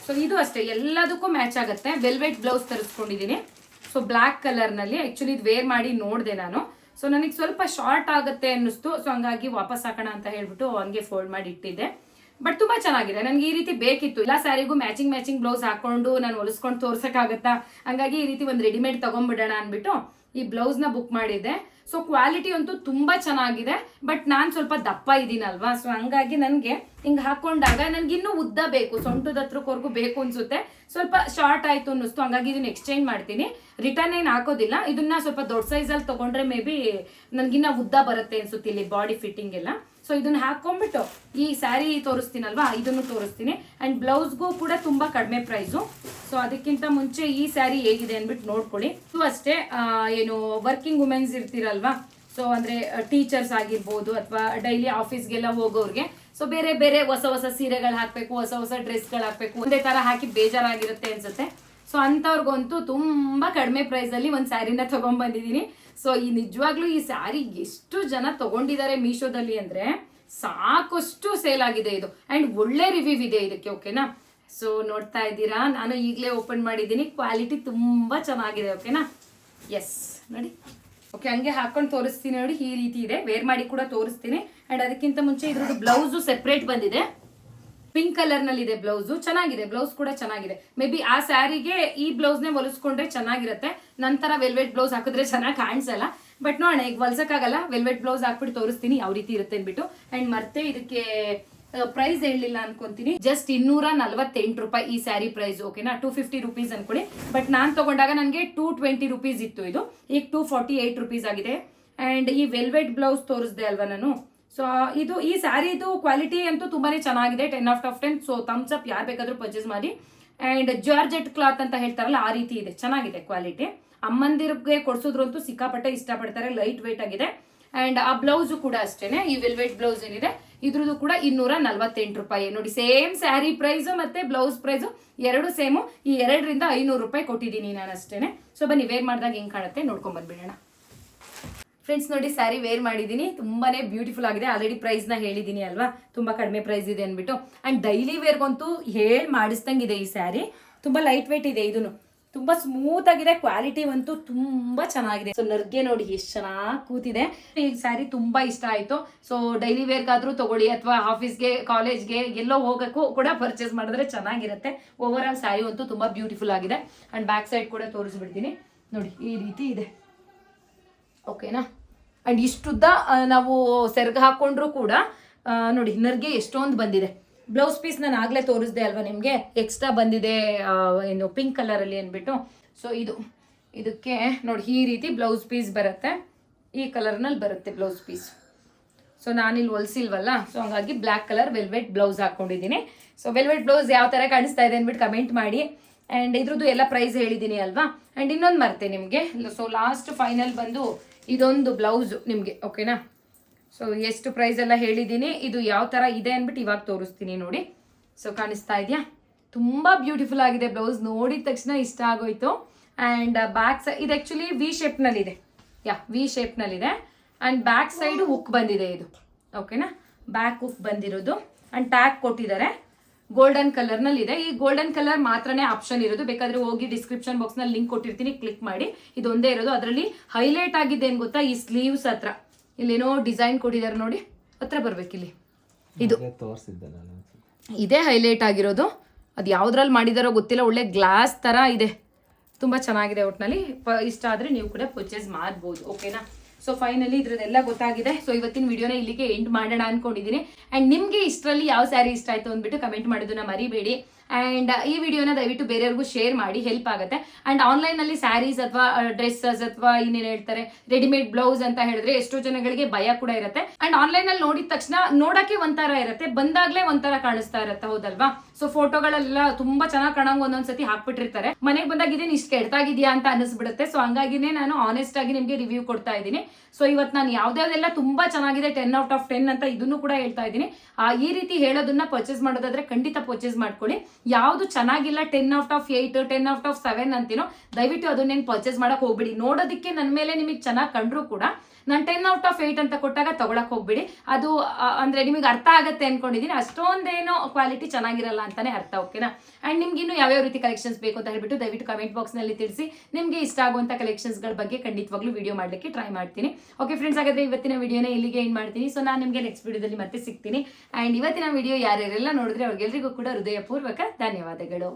ಸೊ ಇದು ಅಷ್ಟೇ, ಎಲ್ಲದಕ್ಕೂ ಮ್ಯಾಚ್ ಆಗುತ್ತೆ. ವೆಲ್ವೆಟ್ ಬ್ಲೌಸ್ ತರಿಸ್ಕೊಂಡಿದ್ದೀನಿ ಸೊ ಬ್ಲ್ಯಾಕ್ ಕಲರ್ನಲ್ಲಿ ಆ್ಯಕ್ಚುಲಿ ಇದು ವೇರ್ ಮಾಡಿ ನೋಡಿದೆ ನಾನು. ಸೊ ನನಗೆ ಸ್ವಲ್ಪ ಶಾರ್ಟ್ ಆಗುತ್ತೆ ಅನ್ನಿಸ್ತು. ಸೊ ಹಂಗಾಗಿ ವಾಪಸ್ ಹಾಕೋಣ ಅಂತ ಹೇಳ್ಬಿಟ್ಟು ಹಂಗೆ ಫೋಲ್ಡ್ ಮಾಡಿ ಇಟ್ಟಿದ್ದೆ. ಬಟ್ ತುಂಬಾ ಚೆನ್ನಾಗಿದೆ. ನನಗೆ ಈ ರೀತಿ ಬೇಕಿತ್ತು. ಎಲ್ಲ ಸ್ಯಾರಿಗೂ ಮ್ಯಾಚಿಂಗ್ ಮ್ಯಾಚಿಂಗ್ ಬ್ಲೌಸ್ ಹಾಕೊಂಡು ನಾನು ಹೊಲಿಸ್ಕೊಂಡು ತೋರ್ಸಕ್ಕಾಗತ್ತಾ? ಹಂಗಾಗಿ ಈ ರೀತಿ ಒಂದು ರೆಡಿಮೇಡ್ ತಗೊಂಡ್ಬಿಡೋಣ ಅನ್ಬಿಟ್ಟು ಈ ಬ್ಲೌಸ್ನ ಬುಕ್ ಮಾಡಿದ್ದೆ. ಸೊ ಕ್ವಾಲಿಟಿ ಅಂತೂ ತುಂಬಾ ಚೆನ್ನಾಗಿದೆ. ಬಟ್ ನಾನು ಸ್ವಲ್ಪ ದಪ್ಪ ಇದ್ದೀನಲ್ವಾ? ಸೊ ಹಂಗಾಗಿ ನನಗೆ ಹಿಂಗ್ ಹಾಕೊಂಡಾಗ ನನ್ಗೆ ಇನ್ನೂ ಉದ್ದ ಬೇಕು, ಸೊಂಟದ ಹತ್ರಕ್ವರೆಗೂ ಬೇಕು ಅನ್ಸುತ್ತೆ. ಸ್ವಲ್ಪ ಶಾರ್ಟ್ ಆಯ್ತು ಅನ್ನಿಸ್ತು, ಹಂಗಾಗಿ ಇದನ್ನ ಎಕ್ಸ್ಚೇಂಜ್ ಮಾಡ್ತೀನಿ. ರಿಟರ್ನ್ ಏನು ಹಾಕೋದಿಲ್ಲ, ಇದನ್ನ ಸ್ವಲ್ಪ ದೊಡ್ಡ ಸೈಜಲ್ಲಿ ತಗೊಂಡ್ರೆ ಮೇ ಬಿ ನನಗಿನ್ನ ಉದ್ದ ಬರುತ್ತೆ ಅನ್ಸುತ್ತೆ ಇಲ್ಲಿ ಬಾಡಿ ಫಿಟ್ಟಿಂಗ್ ಎಲ್ಲ. ಸೊ ಇದನ್ನ ಹಾಕೊಂಡ್ಬಿಟ್ಟು, ಈ ಸ್ಯಾರಿ ತೋರಿಸ್ತೀನಲ್ವಾ, ಇದನ್ನು ತೋರಿಸ್ತೀನಿ. ಅಂಡ್ ಬ್ಲೌಸ್ಗೂ ಕೂಡ ತುಂಬಾ ಕಡಿಮೆ ಪ್ರೈಸು ಸೊ ಅದಕ್ಕಿಂತ ಮುಂಚೆ ಈ ಸ್ಯಾರಿ ಹೇಗಿದೆ ಅಂದ್ಬಿಟ್ಟು ನೋಡ್ಕೊಳ್ಳಿ. ಸೊ ಅಷ್ಟೇ ಏನು ವರ್ಕಿಂಗ್ ವುಮೆನ್ಸ್ ಇರ್ತೀರಲ್ವಾ? ಸೊ ಅಂದ್ರೆ ಟೀಚರ್ಸ್ ಆಗಿರ್ಬೋದು ಅಥವಾ ಡೈಲಿ ಆಫೀಸ್ಗೆಲ್ಲ ಹೋಗೋರ್ಗೆ ಸೊ ಬೇರೆ ಬೇರೆ ಹೊಸ ಹೊಸ ಸೀರೆಗಳು ಹಾಕ್ಬೇಕು, ಹೊಸ ಹೊಸ ಡ್ರೆಸ್ಗಳು ಹಾಕ್ಬೇಕು, ಒಂದೇ ತರ ಹಾಕಿ ಬೇಜಾರಾಗಿರುತ್ತೆ ಅನ್ಸುತ್ತೆ. ಸೊ ಅಂಥವ್ರಿಗಂತೂ ತುಂಬಾ ಕಡಿಮೆ ಪ್ರೈಸ್ ಅಲ್ಲಿ ಒಂದು ಸ್ಯಾರಿನ ತಗೊಂಡ್ ಬಂದಿದ್ದೀನಿ ಸೊ ಈ ನಿಜವಾಗ್ಲೂ ಈ ಸ್ಯಾರಿ ಎಷ್ಟು ಜನ ತಗೊಂಡಿದ್ದಾರೆ ಮೀಶೋದಲ್ಲಿ ಅಂದ್ರೆ ಸಾಕಷ್ಟು ಸೇಲ್ ಆಗಿದೆ ಇದು. ಅಂಡ್ ಒಳ್ಳೆ ರಿವ್ಯೂ ಇದೆ ಇದಕ್ಕೆ ಓಕೆನಾ ಸೊ ನೋಡ್ತಾ ಇದ್ದೀರಾ? ನಾನು ಈಗಲೇ ಓಪನ್ ಮಾಡಿದ್ದೀನಿ. ಕ್ವಾಲಿಟಿ ತುಂಬಾ ಚೆನ್ನಾಗಿದೆ ಓಕೆನಾ ಎಸ್ ನೋಡಿ. ಓಕೆ ಹಂಗೆ ಹಾಕೊಂಡು ತೋರಿಸ್ತೀನಿ ನೋಡಿ. ಈ ರೀತಿ ಇದೆ. ವೇರ್ ಮಾಡಿ ಕೂಡ ತೋರಿಸ್ತೀನಿ. ಅಂಡ್ ಅದಕ್ಕಿಂತ ಮುಂಚೆ ಇದ್ರದ್ದು ಬ್ಲೌಸು ಸೆಪ್ರೇಟ್ ಬಂದಿದೆ. ಪಿಂಕ್ ಕಲರ್ನಲ್ಲಿ ಇದೆ ಬ್ಲೌಸ್ ಚೆನ್ನಾಗಿದೆ. ಬ್ಲೌಸ್ ಕೂಡ ಚೆನ್ನಾಗಿದೆ. ಮೇ ಬಿ ಆ ಸ್ಯಾರಿಗೆ ಈ ಬ್ಲೌಸ್ ನೇ ಹೊಲಿಸ್ಕೊಂಡ್ರೆ ಚೆನ್ನಾಗಿರುತ್ತೆ. ನಂತರ ವೆಲ್ವೆಟ್ ಬ್ಲೌಸ್ ಹಾಕಿದ್ರೆ ಚೆನ್ನಾಗಿ ಕಾಣಿಸಲ್ಲ. ಬಟ್ ನೋಡೋಣ, ಈಗ ಹೊಲ್ಸಕ್ಕಾಗಲ್ಲ. ವೆಲ್ವೆಟ್ ಬ್ಲೌಸ್ ಹಾಕ್ಬಿಟ್ಟು ತೋರಿಸ್ತೀನಿ. ಯಾವ ರೀತಿ ಇರುತ್ತೆ ಅಂದ್ಬಿಟ್ಟು. ಅಂಡ್ ಮತ್ತೆ ಇದಕ್ಕೆ ಪ್ರೈಸ್ ಹೇಳಲಿಲ್ಲ ಅನ್ಕೊಂತೀನಿ. ಜಸ್ಟ್ ಇನ್ನೂರ ನಲ್ವತ್ತೆಂಟು ರೂಪಾಯಿ ಈ ಸ್ಯಾರಿ ಪ್ರೈಸ್ ಓಕೆನಾ ಟೂ ಫಿಫ್ಟಿ ರುಪೀಸ್ ಅನ್ಕೊಳ್ಳಿ. ಬಟ್ ನಾನು ತಗೊಂಡಾಗ ನನಗೆ ಟೂ ಟ್ವೆಂಟಿ ರುಪೀಸ್ ಇತ್ತು ಇದು. ಈಗ ಟೂ ಫಾರ್ಟಿ ಏಟ್ ರುಪೀಸ್ ಆಗಿದೆ. ಅಂಡ್ ಈ ವೆಲ್ವೆಟ್ ಬ್ಲೌಸ್ ತೋರಿಸ್ದೆ ಅಲ್ವಾ ನಾನು? ಸೊ ಇದು ಈ ಸ್ಯಾರಿದು ಕ್ವಾಲಿಟಿ ಅಂತೂ ತುಂಬಾ ಚೆನ್ನಾಗಿದೆ ten of of ten so thumbs up ಯಾರು ಬೇಕಾದರೂ ಪರ್ಚೇಸ್ ಮಾಡಿ. ಅಂಡ್ ಜಾರ್ಜೆಟ್ ಕ್ಲಾತ್ ಅಂತ ಹೇಳ್ತಾರಲ್ಲ, ಆ ರೀತಿ ಇದೆ. ಚೆನ್ನಾಗಿದೆ ಕ್ವಾಲಿಟಿ ಅಮ್ಮಂದಿರ್ಗೆ ಕೊಡ್ಸೋದ್ರಂತೂ ಸಿಕ್ಕಾಪಟ್ಟೆ ಇಷ್ಟಪಡ್ತಾರೆ ಲೈಟ್ ವೆಯ್ಟ್ ಆಗಿದೆ. ಅಂಡ್ ಆ ಬ್ಲೌಸ್ ಕೂಡ ಅಷ್ಟೇನೆ, ಈ ವೆಲ್ವೆಟ್ ಬ್ಲೌಸ್ ಏನಿದೆ, ಇದ್ರದ್ದು ಕೂಡ ಇನ್ನೂರ ನಲ್ವತ್ತೆಂಟು ರೂಪಾಯಿ. ನೋಡಿ ಸೇಮ್ ಸ್ಯಾರಿ ಪ್ರೈಸ್ ಮತ್ತೆ ಬ್ಲೌಸ್ ಪ್ರೈಸ್ ಎರಡು ಸೇಮು ಈ ಎರಡರಿಂದ ಐನೂರು ರೂಪಾಯಿ ಕೊಟ್ಟಿದ್ದೀನಿ ನಾನು ಅಷ್ಟೇನೆ. ಸೊ ಬನ್ನಿ ವೇರ್ ಮಾಡಿದಾಗ ಹೆಂಗೆ ಕಾಣುತ್ತೆ ನೋಡ್ಕೊಂಡ್ ಬಂದ್ಬಿಡೋಣ. ಫ್ರೆಂಡ್ಸ್ ನೋಡಿ ಸ್ಯಾರಿ ವೇರ್ ಮಾಡಿದ್ದೀನಿ ತುಂಬಾನೇ ಬ್ಯೂಟಿಫುಲ್ ಆಗಿದೆ. ಆಲ್ರೆಡಿ ಪ್ರೈಸ್ನ ಹೇಳಿದ್ದೀನಿ ಅಲ್ವಾ? ತುಂಬಾ ಕಡಿಮೆ ಪ್ರೈಸ್ ಇದೆ ಅನ್ಬಿಟ್ಟು ಅಂಡ್ ಡೈಲಿ ವೇರ್ಗಂತೂ ಹೇಳ್ ಮಾಡಿಸ್ದಂಗಿದೆ ಈ ಸ್ಯಾರಿ ತುಂಬಾ ಲೈಟ್ ವೇಟ್ ಇದೆ ಇದನ್ನು ತುಂಬಾ ಸ್ಮೂತ್ ಆಗಿದೆ. ಕ್ವಾಲಿಟಿ ಅಂತೂ ತುಂಬಾ ಚೆನ್ನಾಗಿದೆ. ಸೊ ನರ್ಗೆ ನೋಡಿ ಎಷ್ಟು ಚೆನ್ನಾಗಿ ಕೂತಿದೆ. ಈ ಸ್ಯಾರಿ ತುಂಬಾ ಇಷ್ಟ ಆಯ್ತು. ಸೊ ಡೈಲಿ ವೇರ್ಗಾದ್ರೂ ತಗೊಳ್ಳಿ. ಅಥವಾ ಆಫೀಸ್ಗೆ ಕಾಲೇಜ್ಗೆ ಎಲ್ಲೋ ಹೋಗಕ್ಕೂ ಕೂಡ ಪರ್ಚೇಸ್ ಮಾಡಿದ್ರೆ ಚೆನ್ನಾಗಿರುತ್ತೆ. ಓವರ್ ಆಲ್ ಸ್ಯಾರಿ ಅಂತೂ ತುಂಬಾ ಬ್ಯೂಟಿಫುಲ್ ಆಗಿದೆ. ಅಂಡ್ ಬ್ಯಾಕ್ ಸೈಡ್ ಕೂಡ ತೋರಿಸ್ಬಿಡ್ತೀನಿ. ನೋಡಿ, ಈ ರೀತಿ ಇದೆ. ಓಕೆನಾ? ಆ್ಯಂಡ್ ಇಷ್ಟುದ್ದ ನಾವು ಸೆರ್ಗ ಹಾಕ್ಕೊಂಡ್ರು ಕೂಡ ನೋಡಿ ನರ್ಗೆ ಎಷ್ಟೊಂದು ಬಂದಿದೆ. ಬ್ಲೌಸ್ ಪೀಸ್ ನಾನು ಆಗಲೇ ತೋರಿಸ್ದೆ ಅಲ್ವಾ ನಿಮಗೆ? ಎಕ್ಸ್ಟ್ರಾ ಬಂದಿದೆ ಏನು ಪಿಂಕ್ ಕಲರಲ್ಲಿ ಅಂದ್ಬಿಟ್ಟು. ಸೊ ಇದು, ಇದಕ್ಕೆ ನೋಡಿ, ಈ ರೀತಿ ಬ್ಲೌಸ್ ಪೀಸ್ ಬರುತ್ತೆ. ಈ ಕಲರ್ನಲ್ಲಿ ಬರುತ್ತೆ ಬ್ಲೌಸ್ ಪೀಸ್ ಸೊ ನಾನಿಲ್ಲಿ ಹೊಲ್ಸಿಲ್ವಲ್ಲ? ಸೊ ಹಂಗಾಗಿ ಬ್ಲ್ಯಾಕ್ ಕಲರ್ ವೆಲ್ವೆಟ್ ಬ್ಲೌಸ್ ಹಾಕೊಂಡಿದ್ದೀನಿ. ಸೊ ವೆಲ್ವೆಟ್ ಬ್ಲೌಸ್ ಯಾವ ಥರ ಕಾಣಿಸ್ತಾ ಇದೆ ಅಂದ್ಬಿಟ್ಟು ಕಮೆಂಟ್ ಮಾಡಿ. ಆ್ಯಂಡ್ ಇದ್ರದ್ದು ಎಲ್ಲ ಪ್ರೈಸ್ ಹೇಳಿದ್ದೀನಿ ಅಲ್ವಾ? ಆ್ಯಂಡ್ ಇನ್ನೊಂದು ಮರ್ತೆ ನಿಮಗೆ. ಸೊ ಲಾಸ್ಟ್ ಫೈನಲ್ ಬಂದು ಇದೊಂದು ಬ್ಲೌಸ್ ನಿಮಗೆ, ಓಕೆನಾ? ಸೊ ಎಷ್ಟು ಪ್ರೈಸ್ ಎಲ್ಲ ಹೇಳಿದ್ದೀನಿ, ಇದು ಯಾವ ಥರ ಇದೆ ಅಂದ್ಬಿಟ್ಟು ಇವಾಗ ತೋರಿಸ್ತೀನಿ ನೋಡಿ. ಸೊ ಕಾಣಿಸ್ತಾ ಇದೆಯಾ? ತುಂಬ ಬ್ಯೂಟಿಫುಲ್ ಆಗಿದೆ ಬ್ಲೌಸ್, ನೋಡಿದ ತಕ್ಷಣ ಇಷ್ಟ ಆಗೋಯ್ತು. ಆ್ಯಂಡ್ ಬ್ಯಾಕ್ ಸೈ ಇದು ಆ್ಯಕ್ಚುಲಿ ವಿ ಶೇಪ್ನಲ್ಲಿದೆ ಯಾ ವಿ ಶೇಪ್ನಲ್ಲಿದೆ ಆ್ಯಂಡ್ ಬ್ಯಾಕ್ ಸೈಡ್ ಹುಕ್ ಬಂದಿದೆ ಇದು. ಓಕೆನಾ ಬ್ಯಾಕ್ ಹುಕ್ ಬಂದಿರೋದು. ಆ್ಯಂಡ್ ಟ್ಯಾಗ್ ಕೊಟ್ಟಿದ್ದಾರೆ. ಗೋಲ್ಡನ್ ಕಲರ್ನಲ್ಲಿ ಇದೆ ಈ ಗೋಲ್ಡನ್ ಕಲರ್ ಮಾತ್ರನೇ ಆಪ್ಷನ್ ಇರೋದು. ಬೇಕಾದ್ರೆ ಹೋಗಿ ಡಿಸ್ಕ್ರಿಪ್ಷನ್ ಬಾಕ್ಸ್ನಲ್ಲಿ ಲಿಂಕ್ ಕೊಟ್ಟಿರ್ತೀನಿ. ಕ್ಲಿಕ್ ಮಾಡಿ. ಇದೊಂದೇ ಇರೋದು. ಅದರಲ್ಲಿ ಹೈಲೈಟ್ ಆಗಿದೆ ಏನ್ ಗೊತ್ತಾ? ಈ ಸ್ಲೀವ್ಸ್ ಹತ್ರ. ಇಲ್ಲೇನೋ ಡಿಸೈನ್ ಕೊಟ್ಟಿದ್ದಾರೆ ನೋಡಿ. ಹತ್ರ ಬರ್ಬೇಕಿಲ್ಲಿ. ಇದು. ತೋರಿಸಿದ್ದೆ ನಾನು ಇದೇ ಹೈಲೈಟ್ ಆಗಿರೋದು. ಅದು ಯಾವ್ದ್ರಲ್ಲಿ ಮಾಡಿದಾರೋ ಗೊತ್ತಿಲ್ಲ. ಒಳ್ಳೆ ಗ್ಲಾಸ್ ತರ ಇದೆ. ತುಂಬಾ ಚೆನ್ನಾಗಿದೆ ಒಟ್ನಲ್ಲಿ. ಇಷ್ಟ ಆದ್ರೆ ನೀವು ಕೂಡ ಪರ್ಚೇಸ್ ಮಾಡ್ಬೋದು. ಓಕೆನಾ ಸೊ ಫೈನಲಿ ಇದ್ರದ್ದೆಲ್ಲ ಗೊತ್ತಾಗಿದೆ. ಸೊ ಇವತ್ತಿನ ವಿಡಿಯೋನ ಇಲ್ಲಿಗೆ ಎಂಡ್ ಮಾಡೋಣ ಅನ್ಕೊಂಡಿದ್ದೀನಿ ಆ್ಯಂಡ್ ನಿಮಗೆ ಇಷ್ಟರಲ್ಲಿ ಯಾವ ಸ್ಯಾರಿ ಇಷ್ಟ ಆಯಿತು ಅಂದ್ಬಿಟ್ಟು ಕಮೆಂಟ್ ಮಾಡೋದನ್ನ ಮರಿಬೇಡಿ. ಆ್ಯಂಡ್ ಈ ವಿಡಿಯೋನ ದಯವಿಟ್ಟು ಬೇರೆಯವ್ರಿಗೂ ಶೇರ್ ಮಾಡಿ ಹೆಲ್ಪ್ ಆಗುತ್ತೆ. ಆ್ಯಂಡ್ ಆನ್ಲೈನಲ್ಲಿ ಸ್ಯಾರೀಸ್ ಅಥವಾ ಡ್ರೆಸ್ಸಸ್ ಅಥವಾ ಇನ್ನೇನು ಹೇಳ್ತಾರೆ ರೆಡಿಮೇಡ್ ಬ್ಲೌಸ್ ಅಂತ ಹೇಳಿದ್ರೆ ಎಷ್ಟೋ ಜನಗಳಿಗೆ ಭಯ ಕೂಡ ಇರುತ್ತೆ. ಆ್ಯಂಡ್ ಆನ್ಲೈನಲ್ಲಿ ನೋಡಿದ ತಕ್ಷಣ ನೋಡಕ್ಕೆ ಒಂಥರ ಇರುತ್ತೆ. ಬಂದಾಗ್ಲೇ ಒಂಥರ ಕಾಣಿಸ್ತಾ ಇರುತ್ತೆ, ಹೌದಲ್ವಾ? ಸೊ ಫೋಟೋಗಳೆಲ್ಲ ತುಂಬಾ ಚೆನ್ನಾಗಿ ಕಾಣಂಗ್ ಒಂದೊಂದ್ಸತಿ ಹಾಕ್ಬಿಟ್ಟಿರ್ತಾರೆ. ಮನೆಗೆ ಬಂದಾಗ ಇದೇನು ಇಷ್ಟು ಕೆಡ್ತಾಗಿದ್ಯಾ ಅಂತ ಅನಿಸ್ಬಿಡುತ್ತೆ ಸೊ ಹಂಗಾಗಿನೇ ನಾನು ಆನೆಸ್ಟ್ ಆಗಿ ನಿಮಗೆ ರಿವ್ಯೂ ಕೊಡ್ತಾ ಇದ್ದೀನಿ. ಸೊ ಇವತ್ತು ನಾನು ಯಾವ್ದಾವ್ದೆಲ್ಲ ತುಂಬಾ ಚೆನ್ನಾಗಿದೆ ಟೆನ್ ಔಟ್ ಆಫ್ ಟೆನ್ ಅಂತ ಇದನ್ನು ಕೂಡ ಹೇಳ್ತಾ ಇದ್ದೀನಿ. ಆ, ಈ ರೀತಿ ಹೇಳೋದನ್ನ ಪರ್ಚೇಸ್ ಮಾಡೋದಾದ್ರೆ ಖಂಡಿತ ಪರ್ಚೇಸ್ ಮಾಡ್ಕೊಳ್ಳಿ. ಯಾವುದು ಚೆನ್ನಾಗಿಲ್ಲ ten out of eight ten out of seven ಅಂತೀನೋ ದಯವಿಟ್ಟು ಅದನ್ನೇನು ಪರ್ಚೇಸ್ ಮಾಡಕ್ ಹೋಗ್ಬಿಡಿ. ನೋಡೋದಕ್ಕೆ ನನ್ನ ಮೇಲೆ ನಿಮಗೆ ಚೆನ್ನಾಗಿ ಕಂಡ್ರು ಕೂಡ ನಾನು ಟೆನ್ ಔಟ್ ಆಫ್ ಏಯ್ಟ್ ಅಂತ ಕೊಟ್ಟಾಗ ತಗೊಳಕ್ ಹೋಗ್ಬಿಡಿ. ಅದು ಅಂದ್ರೆ ನಿಮಗೆ ಅರ್ಥ ಆಗತ್ತೆ ಅನ್ಕೊಂಡಿದೀನಿ. ಅಷ್ಟೊಂದೇನೋ ಕ್ವಾಲಿಟಿ ಚೆನ್ನಾಗಿರಲ್ಲ ಅಂತಾನೆ ಅರ್ಥ ಓಕೆನಾ ಅಂಡ್ ನಿಮ್ಗೆ ಇನ್ನು ಯಾವ್ಯಾವ ರೀತಿ ಕಲೆಕ್ಷನ್ಸ್ ಬೇಕು ಅಂತ ಹೇಳ್ಬಿಟ್ಟು ದಯವಿಟ್ಟು ಕಮೆಂಟ್ ಬಾಕ್ಸ್ನಲ್ಲಿ ತಿಳಿಸಿ. ನಿಮ್ಗೆ ಇಷ್ಟ ಆಗುವಂತ ಕಲೆಕ್ಷನ್ಸ್ಗಳ ಬಗ್ಗೆ ಖಂಡಿತವಾಗ್ಲೂ ವಿಡಿಯೋ ಮಾಡ್ಲಿಕ್ಕೆ ಟ್ರೈ ಮಾಡ್ತೀನಿ. ಓಕೆ ಫ್ರೆಂಡ್ಸ್ ಹಾಗಾದ್ರೆ ಇವತ್ತಿನ ವಿಡಿಯೋನ ಇಲ್ಲಿಗೆ ಎಂಡ್ ಮಾಡ್ತೀನಿ. ಸೊ ನಾನು ನಿಮಗೆ ನೆಕ್ಸ್ಟ್ ವಿಡಿಯೋದಲ್ಲಿ ಮತ್ತೆ ಸಿಗ್ತೀನಿ. ಅಂಡ್ ಇವತ್ತಿನ ವಿಡಿಯೋ ಯಾರ್ಯಾರೆಲ್ಲ ನೋಡಿದ್ರೆ ಅವ್ರಿಗೆಲ್ರಿಗೂ ಕೂಡ ಹೃದಯಪೂರ್ವಕ ಧನ್ಯವಾದಗಳು.